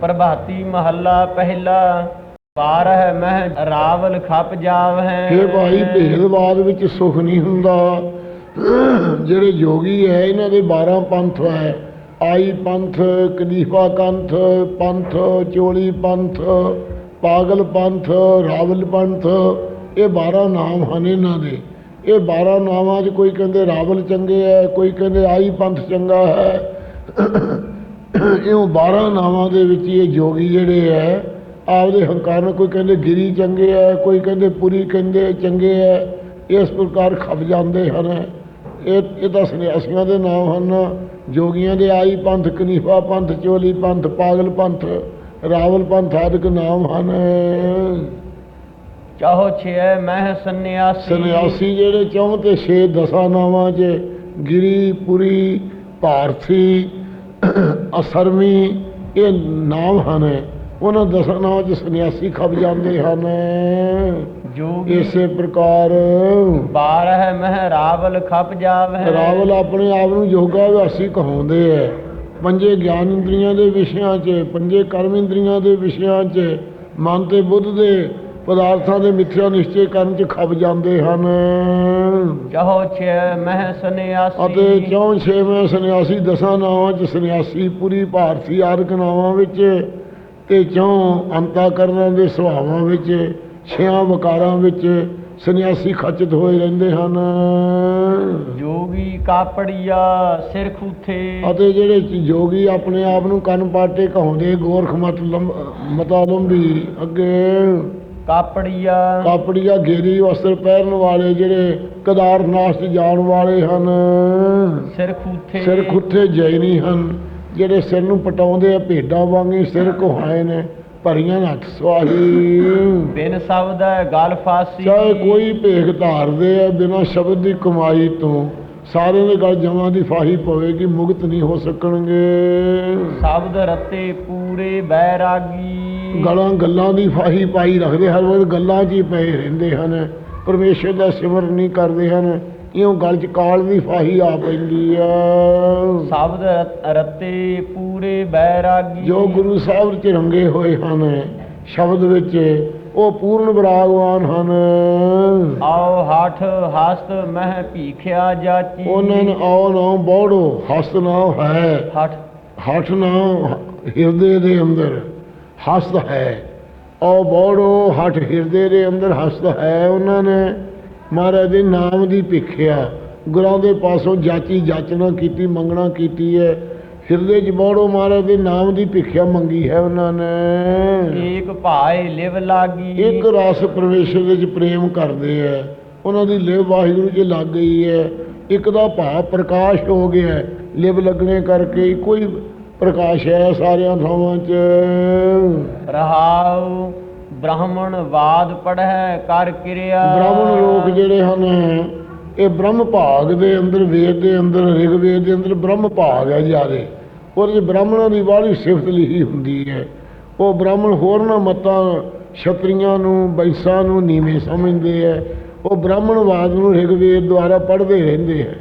ਪ੍ਰਭਾਤੀ ਮਹੱਲਾ ਪਹਿਲਾ, ਬਾਰਹ ਮਹਿ ਰਾਵਲ ਖਪ ਜਾਵ ਹੈ ਭਾਈ ਭੇਦਵਾਦ ਵਿੱਚ ਸੁਖ ਨਹੀਂ ਹੁੰਦਾ। ਜਿਹੜੇ ਜੋਗੀ ਹੈ, ਇਹਨਾਂ ਦੇ 12 ਪੰਥ ਹੈ। ਆਈ ਪੰਥ ਕਲੀਫਾ ਕੰਥ, ਪੰਥ, ਚੋਲੀ ਪੰਥ, ਪਾਗਲ ਪੰਥ, ਰਾਵਲ ਪੰਥ, ਇਹ 12 ਨਾਮ ਹਨ ਇਹਨਾਂ ਦੇ। ਇਹ 12 ਨਾਮਾਂ 'ਚ ਕੋਈ ਕਹਿੰਦੇ ਰਾਵਲ ਚੰਗੇ ਹੈ, ਕੋਈ ਕਹਿੰਦੇ ਆਈ ਪੰਥ ਚੰਗਾ ਹੈ। ਇਹ 12 ਨਾਵਾਂ ਦੇ ਵਿੱਚ ਇਹ ਜੋਗੀ ਜਿਹੜੇ ਹੈ ਆਪਦੇ ਹੰਕਾਰ ਨਾਲ ਕੋਈ ਕਹਿੰਦੇ ਗਿਰੀ ਚੰਗੇ ਹੈ ਕੋਈ ਕਹਿੰਦੇ ਪੁਰੀ ਕਹਿੰਦੇ ਚੰਗੇ ਹੈ ਇਸ ਪ੍ਰਕਾਰ ਖਪ ਜਾਂਦੇ ਹਨ। ਇਹ ਇਹ ਤਾਂ ਸੰਨਿਆਸੀਆਂ ਦੇ ਨਾਮ ਹਨ। ਜੋਗੀਆਂ ਦੇ ਆਈ ਪੰਥ ਕਨੀਫਾ ਪੰਥ ਚੋਲੀ ਪੰਥ ਪਾਗਲ ਪੰਥ ਰਾਵਲ ਪੰਥ ਆਦਿਕ ਨਾਮ ਹਨ। ਚਾਹੋ ਛੇ ਮਹਿ ਸੰਨਿਆਸੀ। ਸੰਨਿਆਸੀ ਜਿਹੜੇ ਚੌਂ ਤੇ ਛੇ ਦਸਾਂ ਨਾਵਾਂ 'ਚ ਗਿਰੀ ਪੁਰੀ ਭਾਰਤੀ ਅਸਰਮੀ ਇਹ ਨਾਮ ਹਨ। ਉਹਨਾਂ ਦਸਾਂ ਨਾਵਾਂ 'ਚ ਸੰਨਿਆਸੀ ਖਪ ਜਾਂਦੇ ਹਨ। ਜੋਗੀ ਇਸੇ ਪ੍ਰਕਾਰ ਬਾਰਹ ਮਹਿ ਰਾਵਲ ਖਪ ਜਾਵ ਹੈ ਰਾਵਲ ਆਪਣੇ ਆਪ ਨੂੰ ਯੋਗਾ ਅਭਿਆਸੀ ਕਹਾਉਂਦੇ ਐ। ਪੰਜੇ ਗਿਆਨ ਇੰਦਰੀਆਂ ਦੇ ਵਿਸ਼ਿਆਂ 'ਚ ਪੰਜੇ ਕਰਮ ਇੰਦਰੀਆਂ ਦੇ ਵਿਸ਼ਿਆਂ 'ਚ ਮਨ ਤੇ ਬੁੱਧ ਦੇ ਪਦਾਰਥਾਂ ਦੇ ਮਿੱਥਿਆ ਨਿਸ਼ਚੈ ਕਰਨ 'ਚ ਖਪ ਜਾਂਦੇ ਹਨ। ਚਾਹੋ ਛੇ ਮਹਿ ਸੰਨਿਆਸੀ। ਅਤੇ ਕਿਉਂ ਛੇਵੇਂ ਸੰਨਿਆਸੀ ਦਸਾਂ ਨਾਵਾਂ 'ਚ ਸੰਨਿਆਸੀ ਪੂਰੀ ਭਾਰਤੀ ਆਰਕ ਨਾਵਾਂ ਵਿੱਚ ਤੇ ਕਿਉਂ ਅੰਤਾਕਰਨਾਂ ਦੇ ਸੁਭਾਵਾਂ ਵਿੱਚ ਛਿਆਂ ਵਕਾਰਾਂ ਵਿੱਚ ਸੰਨਿਆਸੀ ਖਚਿਤ ਹੋਏ ਰਹਿੰਦੇ ਹਨ। ਜੋਗੀ ਕਾਪੜੀਆ ਸਿਰ ਖੂਥੇ। ਅਤੇ ਜਿਹੜੇ ਚ- ਜੋਗੀ ਆਪਣੇ ਆਪ ਨੂੰ ਕੰਨ ਪਾਟੇ ਕਹਾਉਂਦੇ ਗੋਰਖ ਮਤ ਲੰਬ- ਮਤਾ ਲੰਬੀ ਅੱਗੇ। ਕਾਪੜੀਆ। ਕਾਪੜੀਆ ਗੇਰੀ ਵਸਤਰ ਪਹਿਰਨ ਵਾਲੇ ਜਿਹੜੇ ਕਦਾਰਨਾਥ 'ਚ ਜਾਣ ਵਾਲੇ ਹਨ। ਸਿਰ ਖੂਥੇ। ਸਿਰ ਖੁੱਥੇ ਜੈਨੀ ਹਨ ਜਿਹੜੇ ਸਿਰ ਨੂੰ ਪਟਾਉਂਦੇ ਆ ਭੇਡਾਂ ਵਾਂਗੇ ਸਿਰ ਘੁਹਾਏ ਨੇ ਭਰੀਆਂ ਹੱਥ ਸਵਾਹੀ। ਬਿਨ ਸ਼ਬਦ ਗਲ ਫਾਸੀ। ਚਾਹੇ ਕੋਈ ਭੇਖ ਧਾਰਦੇ ਆ ਬਿਨਾਂ ਸ਼ਬਦ ਦੀ ਕਮਾਈ ਤੋਂ ਸਾਰਿਆਂ ਦੇ ਗਲ ਜਮਾਂ ਦੀ ਫਾਹੀ ਪਵੇਗੀ ਮੁਕਤ ਨਹੀਂ ਹੋ ਸਕਣਗੇ। ਸ਼ਬਦ ਰਤੇ ਪੂਰੇ ਬੈਰਾਗੀ। ਗਲਾਂ ਗੱਲਾਂ ਦੀ ਫਾਹੀ ਪਾਈ ਰੱਖਦੇ ਹਰ ਵਕਤ ਗੱਲਾਂ 'ਚ ਹੀ ਪਏ ਰਹਿੰਦੇ ਹਨ। ਪਰਮੇਸ਼ਰ ਦਾ ਸਿਮਰਨ ਨਹੀਂ ਕਰਦੇ ਹਨ। ਇਉਂ ਗਲ 'ਚ ਕਾਲ ਦੀ ਫਾਹੀ ਆ ਪੈਂਦੀ ਆ। ਸ਼ਬਦ ਰਤ- ਪੂਰੇ ਬੈਰਾਗੀ। ਜੋ ਗੁਰੂ ਸਾਹਿਬ 'ਚ ਰੰਗੇ ਹੋਏ ਹਨ ਸ਼ਬਦ ਵਿੱਚ ਉਹ ਪੂਰਨ ਵਿਰਾਗਵਾਨ ਹਨ। ਆਓ ਹੱਠ ਹਸਤ ਮਹਿ ਭੀਖਿਆ ਜਾਚੀ। ਉਹਨਾਂ ਨੂੰ ਆਓ ਨਾ ਬੋੜੋ ਹਸਤ ਨਾ ਹੈ। ਹੱਠ। ਹੱਠ ਨਾ ਹਿਰਦੇ ਦੇ ਅੰਦਰ। ਹਸਤ ਹੈ। ਉਹ ਬੋੜੋ ਹੱਠ ਹਿਰਦੇ ਦੇ ਅੰਦਰ ਹਸਤ ਹੈ ਉਹਨਾਂ ਨੇ। ਮਹਾਰਾਜ ਦੇ ਨਾਮ ਦੀ ਭਿੱਖਿਆ। ਗੁਰਾਂ ਦੇ ਪਾਸੋਂ ਜਾਚੀ ਜਾਚਨਾ ਕੀਤੀ ਮੰਗਣਾ ਕੀਤੀ ਹੈ। ਹਿਰਦੇ 'ਚ ਬੋੜੋ ਮਹਾਰਾਜ ਦੇ ਨਾਮ ਦੀ ਭਿੱਖਿਆ ਮੰਗੀ ਹੈ ਉਹਨਾਂ ਨੇ। ਏਕ ਭਾਏ ਲਿਵ ਲਾਗੀ। ਇੱਕ ਰਸ ਪਰਮੇਸ਼ਰ ਵਿੱਚ ਪ੍ਰੇਮ ਕਰਦੇ ਆ ਉਹਨਾਂ ਦੀ ਲਿਵ ਵਾਹਿਗੁਰੂ 'ਚ ਲੱਗ ਗਈ ਹੈ। ਇੱਕ ਦਾ ਭਾਵ ਪ੍ਰਕਾਸ਼ ਹੋ ਗਿਆ। ਲਿਵ ਲੱਗਣੇ ਕਰਕੇ ਹੀ ਪ੍ਰਕਾਸ਼ ਹੈ ਸਾਰਿਆਂ ਥਾਵਾਂ 'ਚ। ਰਹਾਉ ਬ੍ਰਾਹਮਣ ਵਾਦ ਪੜਹਿ ਕਰ ਕਿਰਿਆ। ਬ੍ਰਾਹਮਣ ਲੋਕ ਜਿਹੜੇ ਹਨ ਇਹ ਬ੍ਰਹਮ ਭਾਗ ਦੇ ਅੰਦਰ ਵੇਦ ਦੇ ਅੰਦਰ ਰਿਗਵੇਦ ਦੇ ਅੰਦਰ ਬ੍ਰਹਮ ਭਾਗ ਹੈ ਜਿਆਦੇ। ਉਹਦੇ 'ਚ ਬ੍ਰਾਹਮਣਾਂ ਦੀ ਬਾਹਲੀ ਸਿਫਤ ਲਿਖੀ ਹੁੰਦੀ ਹੈ। ਉਹ ਬ੍ਰਾਹਮਣ ਹੋਰਨਾਂ ਮਤਾਂ ਛਤਰੀਆਂ ਨੂੰ ਬੈਸਾਂ ਨੂੰ ਨੀਵੇਂ ਸਮਝਦੇ ਹੈ। ਉਹ ਬ੍ਰਾਹਮਣਵਾਦ ਨੂੰ ਰਿਗਵੇਦ ਦੁਆਰਾ ਪੜ੍ਹਦੇ ਰਹਿੰਦੇ ਹੈ।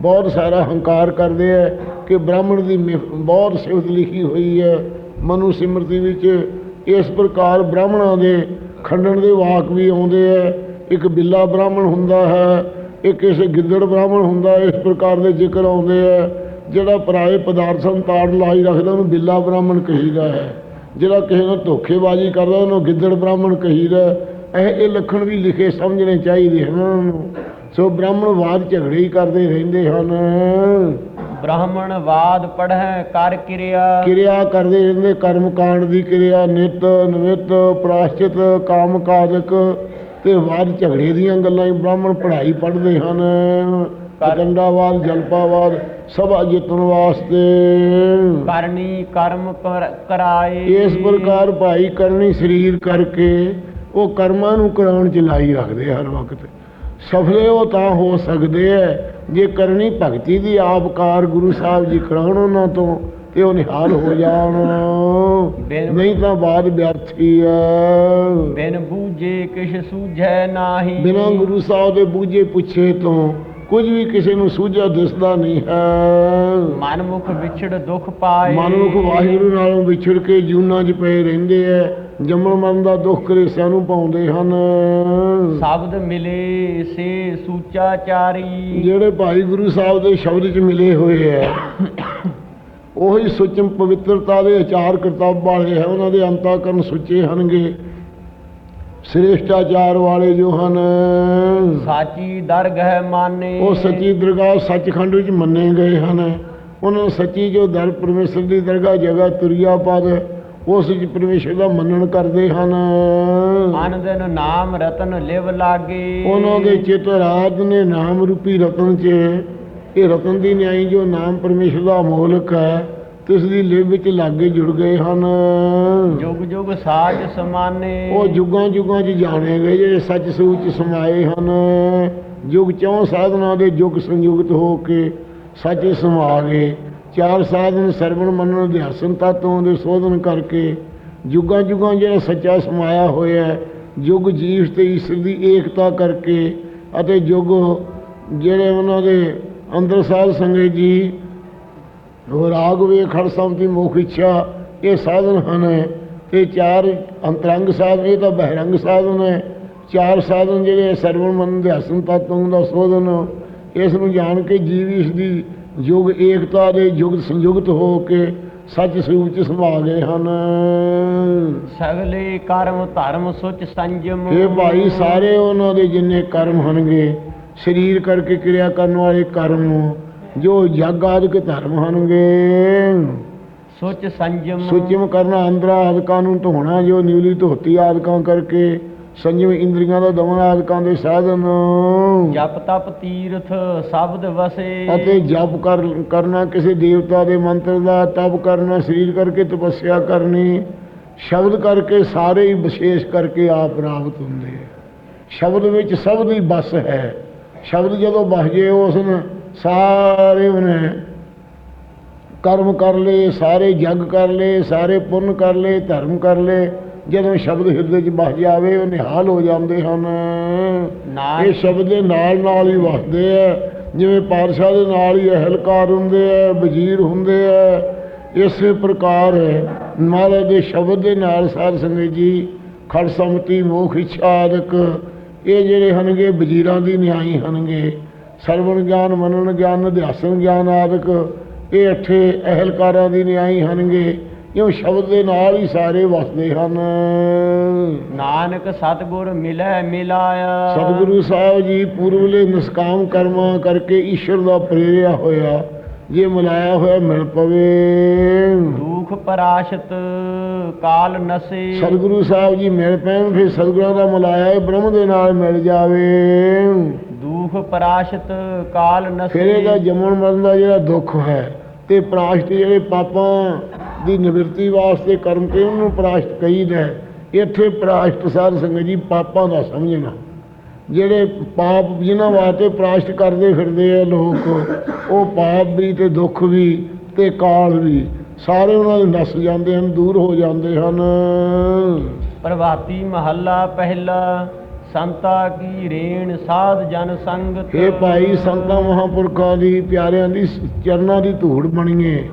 ਬਹੁਤ ਸਾਰਾ ਹੰਕਾਰ ਕਰਦੇ ਹੈ। ਕਿ ਬ੍ਰਾਹਮਣ ਦੀ ਮਿ- ਬਹੁਤ ਸਿਫਤ ਲਿਖੀ ਹੋਈ ਹੈ। ਮਨੂ ਸਿਮਰਤੀ ਵਿੱਚ ਇਸ ਪ੍ਰਕਾਰ ਬ੍ਰਾਹਮਣਾਂ ਦੇ ਖੰਡਨ ਦੇ ਵਾਕ ਵੀ ਆਉਂਦੇ ਹੈ। ਇੱਕ ਬਿੱਲਾ ਬ੍ਰਾਹਮਣ ਹੁੰਦਾ ਹੈ, ਇੱਕ ਕਿਸੇ ਗਿੱਦੜ ਬ੍ਰਾਹਮਣ ਹੁੰਦਾ ਇਸ ਪ੍ਰਕਾਰ ਦੇ ਜ਼ਿਕਰ ਆਉਂਦੇ ਹੈ। ਜਿਹੜਾ ਪਰਾਏ ਪਦਾਰਥ ਨੂੰ ਤਾੜ ਲਾਈ ਰੱਖਦਾ, ਉਹਨੂੰ ਬਿੱਲਾ ਬ੍ਰਾਹਮਣ ਕਹੀਦਾ ਹੈ। ਜਿਹੜਾ ਕਿਸੇ ਨਾਲ ਧੋਖੇਬਾਜ਼ੀ ਕਰਦਾ, ਉਹਨੂੰ ਗਿੱਦੜ ਬ੍ਰਾਹਮਣ ਕਹੀਦਾ ਇਹ ਇਹ ਲੱਖਣ ਵੀ ਲਿਖੇ ਸਮਝਣੇ ਚਾਹੀਦੇ ਹਨ। ਸੋ ਬ੍ਰਾਹਮਣ ਸੋ ਝਗੜੇ ਹੀ ਕਰਦੇ ਰਹਿੰਦੇ ਹਨ। ਬ੍ਰਾਹਮਣ ਵਾਦ ਪੜਹਿ ਕਰ ਕਿਰਿਆ। ਕਿਰਿਆ ਕਰਦੇ ਰਹਿੰਦੇ ਕਰਮ ਕਾਂਡ ਦੀ ਕਿਰਿਆ ਨਿਤ ਨਵਿਤ ਪ੍ਰਾਸ਼ਚਿਤ ਕਾਮ ਕਾਦਕ ਤੇ ਵਾਦ ਝਗੜੇ ਦੀਆਂ ਗੱਲਾਂ ਹੀ ਬ੍ਰਾਹਮਣ ਪੜ੍ਹਾਈ ਪੜ੍ਹਦੇ ਹਨ। ਕੰਡਾਵਾਦ ਜਲਪਾਵਾਦ ਸਭਾ ਜਿੱਤਣ ਵਾਸਤੇ। ਕਰਨੀ ਕਰਮ ਕਰ- ਕਰਾਏ। ਇਸ ਪ੍ਰਕਾਰ ਭਾਈ ਕਰਨੀ ਸਰੀਰ ਕਰਕੇ ਉਹ ਕਰਮਾਂ ਨੂੰ ਕਰਾਉਣ ਚ ਲਾਈ ਰੱਖਦੇ ਹਰ ਵਕਤ। ਸਫਲੇ ਉਹ ਤਾਂ ਹੋ ਸਕਦੇ ਐ। ਜੇ ਕਰਨੀ ਭਗਤੀ ਦੀ ਆਪਕਾਰ ਗੁਰੂ ਸਾਹਿਬ ਜੀ ਕਰਾਉਣ ਉਹਨਾਂ ਤੋਂ ਤੇ ਉਹ ਨਿਹਾਲ ਹੋ ਜਾਣ। ਨਹੀਂ ਤਾਂ ਬਾਦ ਵਿਅਰਥੀ ਐ। ਬਿਨ ਬੂਝੇ ਕਿਛ ਸੂਝੈ ਨਾਹੀ। ਬਿਨਾਂ ਗੁਰੂ ਸਾਹਿਬ ਦੇ ਬੂਝੇ ਪੁੱਛੇ ਤੋਂ ਕੁਝ ਵੀ ਕਿਸੇ ਨੂੰ ਸੂਝਿਆ ਦਿਸਦਾ ਨਹੀਂ ਹੈ। ਮਨ ਮੁਖ ਵਿਛੜ ਦੁਖ ਪਾਏ। ਮਨੁੱਖ ਵਾਹਿਗੁਰੂ ਨਾਲੋਂ ਵਿਛੜ ਕੇ ਜੂਨਾਂ 'ਚ ਪਏ ਰਹਿੰਦੇ ਐ। ਜੰਮਣ ਮਰਨ ਦਾ ਦੁੱਖ ਕਲੇਸ਼ਾਂ ਨੂੰ ਪਾਉਂਦੇ ਹਨ। ਸ਼ਬਦ ਮਿਲੇ ਸੇ ਸੂਚਾਚਾਰੀ ਜਿਹੜੇ ਭਾਈ ਗੁਰੂ ਸਾਹਿਬ ਦੇ ਸ਼ਬਦ 'ਚ ਮਿਲੇ ਹੋਏ ਐ ਉਹੀ ਸੁਚਮ ਪਵਿੱਤਰਤਾ ਦੇ ਆਚਾਰ ਕਰਤੱਵ ਵਾਲੇ ਹੈ ਉਹਨਾਂ ਦੇ ਅੰਤਾਕਰਨ ਸੁੱਚੇ ਹਨਗੇ ਸ੍ਰੇਸ਼ਟਾਚਾਰ ਵਾਲੇ ਜੋ ਹਨ ਸਾਚੀ ਦਰਗਹਿ ਮਾਨੇ। ਉਹ ਸੱਚੀ ਦਰਗਾਹ ਸੱਚਖੰਡ ਵਿੱਚ ਮੰਨੇ ਗਏ ਹਨ। ਉਹਨਾਂ ਸੱਚੀ ਜੋ ਦਰ ਪਰਮੇਸ਼ਰ ਦੀ ਦਰਗਾਹ ਜਗ੍ਹਾ ਤੁਰਿਆ ਪਦ ਉਸ ਵਿੱਚ ਪਰਮੇਸ਼ਰ ਦਾ ਮੰਨਣ ਕਰਦੇ ਹਨ। ਅਨ ਦਿਨ ਨਾਮ ਰਤਨ ਲਿਵ ਲਾਗੇ। ਉਹਨਾਂ ਦੇ ਚਿੱਤ ਰਾਤ ਨੇ ਨਾਮ ਰੂਪੀ ਰਤਨ 'ਚ ਇਹ ਰਤਨ ਦੀ ਨਿਆਈ ਜੋ ਨਾਮ ਪਰਮੇਸ਼ਰ ਦਾ ਅਮੋਲਕ ਹੈ ਤਿਸ ਦੀ ਲਿਵ ਵਿੱਚ ਲਾਗੇ ਜੁੜ ਗਏ ਹਨ। ਜੁਗ ਜੁਗ ਸਾਜ ਸਮਾਨੇ। ਉਹ ਜੁਗਾਂ ਜੁਗਾਂ 'ਚ ਜਾਣੇ ਗਏ ਜਿਹੜੇ ਸੱਚ ਸੂਚ ਸਮਾਏ ਹਨ। ਯੁਗ ਚੌਂ ਸਾਧਨਾ ਦੇ ਯੁਗ ਸੰਯੁਕਤ ਹੋ ਕੇ ਸੱਚ ਸਮਾ ਗਏ ਚਾਰ ਸਾਧਨ ਸਰਵਣ ਮੰਨਣ ਅਧਿਆਸਨ ਤਤੋਂ ਦੇ ਸੋਧਨ ਕਰਕੇ ਜੁਗਾਂ ਜੁਗਾਂ ਜਿਹੜਾ ਸੱਚਾ ਸਮਾਇਆ ਹੋਇਆ ਹੈ, ਯੁਗ ਜੀਵ ਤੇ ਈਸ਼ਰ ਦੀ ਏਕਤਾ ਕਰਕੇ ਅਤੇ ਯੁਗ ਜਿਹੜੇ ਉਹਨਾਂ ਦੇ ਅੰਦਰ ਸਾਧ ਸੰਗਤ ਜੀ ਉਹ ਰਾਗ ਵੇ ਖੜ ਸੰਤੀ ਮੁਖ ਇੱਛਾ ਇਹ ਸਾਧਨ ਹਨ। ਇਹ ਚਾਰ ਅੰਤਰੰਗ ਸਾਧਨ ਇਹ ਤਾਂ ਬਹਿਰੰਗ ਸਾਧਨ ਹੈ ਚਾਰ ਸਾਧਨ ਜਿਹੜੇ ਸਰਵਣ ਮਨ ਦੇ ਹਸਨ ਤਤਵ ਦਾ ਸੋਧਨ ਇਸ ਨੂੰ ਜਾਣ ਕੇ ਜੀਵ ਇਸ ਦੀ ਯੁਗ ਏਕਤਾ ਦੇ ਯੁਗ ਸੰਯੁਕਤ ਹੋ ਕੇ ਸੱਚ ਸਰੂਪ ਚ ਸਮਾ ਗਏ ਹਨ। ਸਗਲੇ ਕਰਮ ਧਰਮ ਸੁਚ ਸੰਜਮ। ਇਹ ਭਾਈ ਸਾਰੇ ਉਹਨਾਂ ਦੇ ਜਿੰਨੇ ਕਰਮ ਹਨਗੇ ਸਰੀਰ ਕਰਕੇ ਕਿਰਿਆ ਕਰਨ ਵਾਲੇ ਕਰਮ ਜੋ ਜਗ ਆਦਿਕ ਧਰਮ ਹਨਗੇ। ਸੁਚ ਸੰਜਮ। ਸੁਚਮ ਕਰਨਾ ਅੰਦਰਾ ਆਦਿਕਾਂ ਨੂੰ ਧੋਣਾ ਜੋ ਨਿਵਲੀ ਧੋਤੀ ਆਦਿਕਾਂ ਕਰਕੇ ਸੰਜਮ ਇੰਦਰੀਆਂ ਦਾ ਦਮਨ ਆਦਿਕਾਂ ਦੇ ਸਾਧਨ। ਜਪ ਤਪ ਤੀਰਥ ਸ਼ਬਦ ਵਸੇ। ਅਤੇ ਜਪ ਕਰ ਕਰਨਾ ਕਿਸੇ ਦੇਵਤਾ ਦੇ ਮੰਤਰ ਦਾ ਤਪ ਕਰਨਾ ਸਰੀਰ ਕਰਕੇ ਤਪੱਸਿਆ ਕਰਨੀ ਸ਼ਬਦ ਕਰਕੇ ਸਾਰੇ ਹੀ ਵਿਸ਼ੇਸ਼ ਕਰਕੇ ਆਪ ਪ੍ਰਾਪਤ ਹੁੰਦੇ ਹੈ ਸ਼ਬਦ ਵਿੱਚ ਸਭ ਦੀ ਬਸ ਹੈ। ਸ਼ਬਦ ਜਦੋਂ ਬਸ ਜੇ ਉਸ ਨੇ ਸਾਰੇ ਉਹਨੇ ਕਰਮ ਕਰ ਲਏ ਸਾਰੇ ਜਗ ਕਰ ਲਏ ਸਾਰੇ ਪੁੰਨ ਕਰ ਲਏ ਧਰਮ ਕਰ ਲਏ ਜਦੋਂ ਸ਼ਬਦ ਹਿਰਦੇ 'ਚ ਬਸ ਜਾਵੇ ਉਹ ਨਿਹਾਲ ਹੋ ਜਾਂਦੇ ਹਨ। ਇਹ ਸ਼ਬਦ ਦੇ ਨਾਲ ਨਾਲ ਹੀ ਵਸਦੇ ਆ। ਜਿਵੇਂ ਪਾਤਸ਼ਾਹ ਦੇ ਨਾਲ ਹੀ ਅਹਿਲਕਾਰ ਹੁੰਦੇ ਆ ਵਜ਼ੀਰ ਹੁੰਦੇ ਆ। ਇਸੇ ਪ੍ਰਕਾਰ ਮਹਾਰਾਜ ਦੇ ਸ਼ਬਦ ਦੇ ਨਾਲ ਸਾਧ ਸੰਗਤ ਜੀ ਖੜ ਸੰਮਤੀ ਮੋਖ ਇੱਛਾ ਆਦਿਕ ਇਹ ਜਿਹੜੇ ਹਨਗੇ ਵਜ਼ੀਰਾਂ ਦੀ ਨਿਆਈ ਹਨਗੇ ਸਰਵਣ ਗਿਆਨ ਮੰਨਣ ਗਿਆਨ ਅਧਿਆਸਨ ਗਿਆਨ ਆਦਿਕ ਇਹ ਅੱਠੇ ਅਹਿਲਕਾਰਾਂ ਦੀ ਨਿਆਈ ਹਨਗੇ ਇਉਂ ਸ਼ਬਦ ਦੇ ਨਾਲ ਹੀ ਸਾਰੇ ਵਸਦੇ ਹਨ? ਨਾਨਕ ਸਤਗੁਰ ਮਿਲੈ ਮਿਲਾਇਆ। ਸਤਿਗੁਰੂ ਸਾਹਿਬ ਜੀ ਪੂਰਵਲੇ ਨਿਸਕਾਮ ਕਰਮਾਂ ਕਰਕੇ ਈਸ਼ਵਰ ਦਾ ਪ੍ਰੇਰਿਆ ਹੋਇਆ। ਜੇ ਮਿਲਾਇਆ ਹੋਇਆ ਮਿਲ ਪਵੇ। ਦੁਖ ਪਰਾਸ਼ਤ ਕਾਲ ਨਸੇ। ਸਤਿਗੁਰੂ ਸਾਹਿਬ ਜੀ ਮਿਲ ਪੈਣ ਫਿਰ ਸਤਿਗੁਰਾਂ ਦਾ ਮਿਲਾਇਆ ਇਹ ਬ੍ਰਹਮ ਦੇ ਨਾਲ ਮਿਲ ਜਾਵੇ। ਦੁਖ ਪਰਾਸ਼ਤ ਕਾਲ ਨਸੇ। ਫਿਰ ਇਹਦਾ ਜੰਮਣ ਮਰਨ ਦਾ ਜਿਹੜਾ ਦੁੱਖ ਹੈ ਤੇ ਪ੍ਰਾਸ਼ਟ ਜਿਹੜੇ ਪਾਪਾਂ ਦੀ ਨਿਵਰਤੀ ਵਾਸਤੇ ਕਰਮ ਤੇ ਉਹਨੂੰ ਪ੍ਰਾਸ਼ਟ ਕਹੀਦਾ। ਇੱਥੇ ਪ੍ਰਾਸ਼ਟ ਸਾਧ ਸੰਗਤ ਜੀ ਪਾਪਾਂ ਦਾ ਸਮਝਣਾ। ਜਿਹੜੇ ਪਾਪ ਜਿਨ੍ਹਾਂ ਵਾਸਤੇ ਪ੍ਰਾਸ਼ਟ ਕਰਦੇ ਫਿਰਦੇ ਆ ਲੋਕ ਉਹ ਪਾਪ ਵੀ ਤੇ ਦੁੱਖ ਵੀ ਤੇ ਕਾਲ ਵੀ ਸਾਰੇ ਉਹਨਾਂ ਦੇ ਨਸ ਜਾਂਦੇ ਹਨ ਦੂਰ ਹੋ ਜਾਂਦੇ ਹਨ। ਪ੍ਰਭਾਤੀ ਮਹੱਲਾ ਪਹਿਲਾ ਸੰਤਾ ਕੀ ਰੇਣ ਸਾਧ ਜਨ ਸੰਗਤ। ਇਹ ਭਾਈ ਸੰਤਾਂ ਮਹਾਂਪੁਰਖਾਂ ਦੀ ਪਿਆਰਿਆਂ ਦੀ ਚਰਨਾਂ ਦੀ ਧੂੜ ਬਣੀਏ।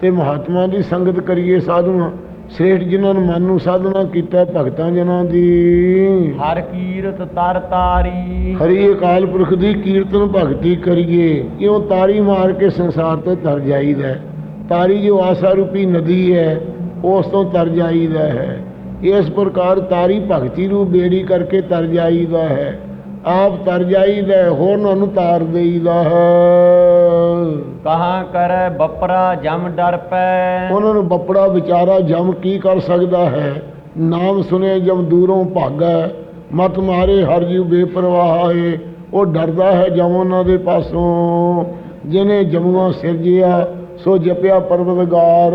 ਤੇ ਮਹਾਤਮਾ ਦੀ ਸੰਗਤ ਕਰੀਏ ਸਾਧੂਆਂ ਸ੍ਰੇਸ਼ਟ ਜਿਨ੍ਹਾਂ ਨੂੰ ਮਨ ਨੂੰ ਸਾਧਨਾ ਕੀਤਾ ਭਗਤਾਂ ਜਨਾਂ ਦੀ। ਹਰ ਕੀਰਤ ਤਰ ਤਾਰੀ। ਹਰੀ ਅਕਾਲ ਪੁਰਖ ਦੀ ਕੀਰਤਨ ਭਗਤੀ ਕਰੀਏ। ਇਉਂ ਤਾਰੀ ਮਾਰ ਕੇ ਸੰਸਾਰ ਤੋਂ ਤਰ ਜਾਈਦਾ ਹੈ। ਤਾਰੀ ਜੋ ਆਸਾ ਰੂਪੀ ਨਦੀ ਹੈ ਉਸ ਤੋਂ ਤਰ ਜਾਈਦਾ ਹੈ। ਇਸ ਪ੍ਰਕਾਰ ਤਾਰੀ ਭਗਤੀ ਨੂੰ ਬੇੜੀ ਕਰਕੇ ਤਰ ਜਾਈਦਾ ਹੈ। ਆਪ ਤਰ ਜਾਈਦਾ ਹੋਰਨਾਂ ਨੂੰ ਤਾਰ ਦੇਈਦਾ ਹੈ। ਕਹਾਂ ਕਰੈ ਬਪਰਾ ਜਮ ਡਰ ਪੈ। ਉਹਨਾਂ ਨੂੰ ਬੱਪੜਾ ਵਿਚਾਰਾ ਜਮ ਕੀ ਕਰ ਸਕਦਾ ਹੈ? ਨਾਮ ਸੁਨੇ ਜਮ ਦੂਰੋਂ ਭਾਗੈ ਮਤ ਮਾਰੇ ਹਰ ਜੀਵ ਬੇਪਰਵਾਹ ਹੈ। ਉਹ ਡਰਦਾ ਹੈ ਜਮ ਉਹਨਾਂ ਦੇ ਪਾਸੋਂ। ਜਿਨੇ ਜਮੂਆਂ ਸਿਰਜਿਆ ਸੋ ਜਪਿਆ ਪਰਵਤਗਾਰ।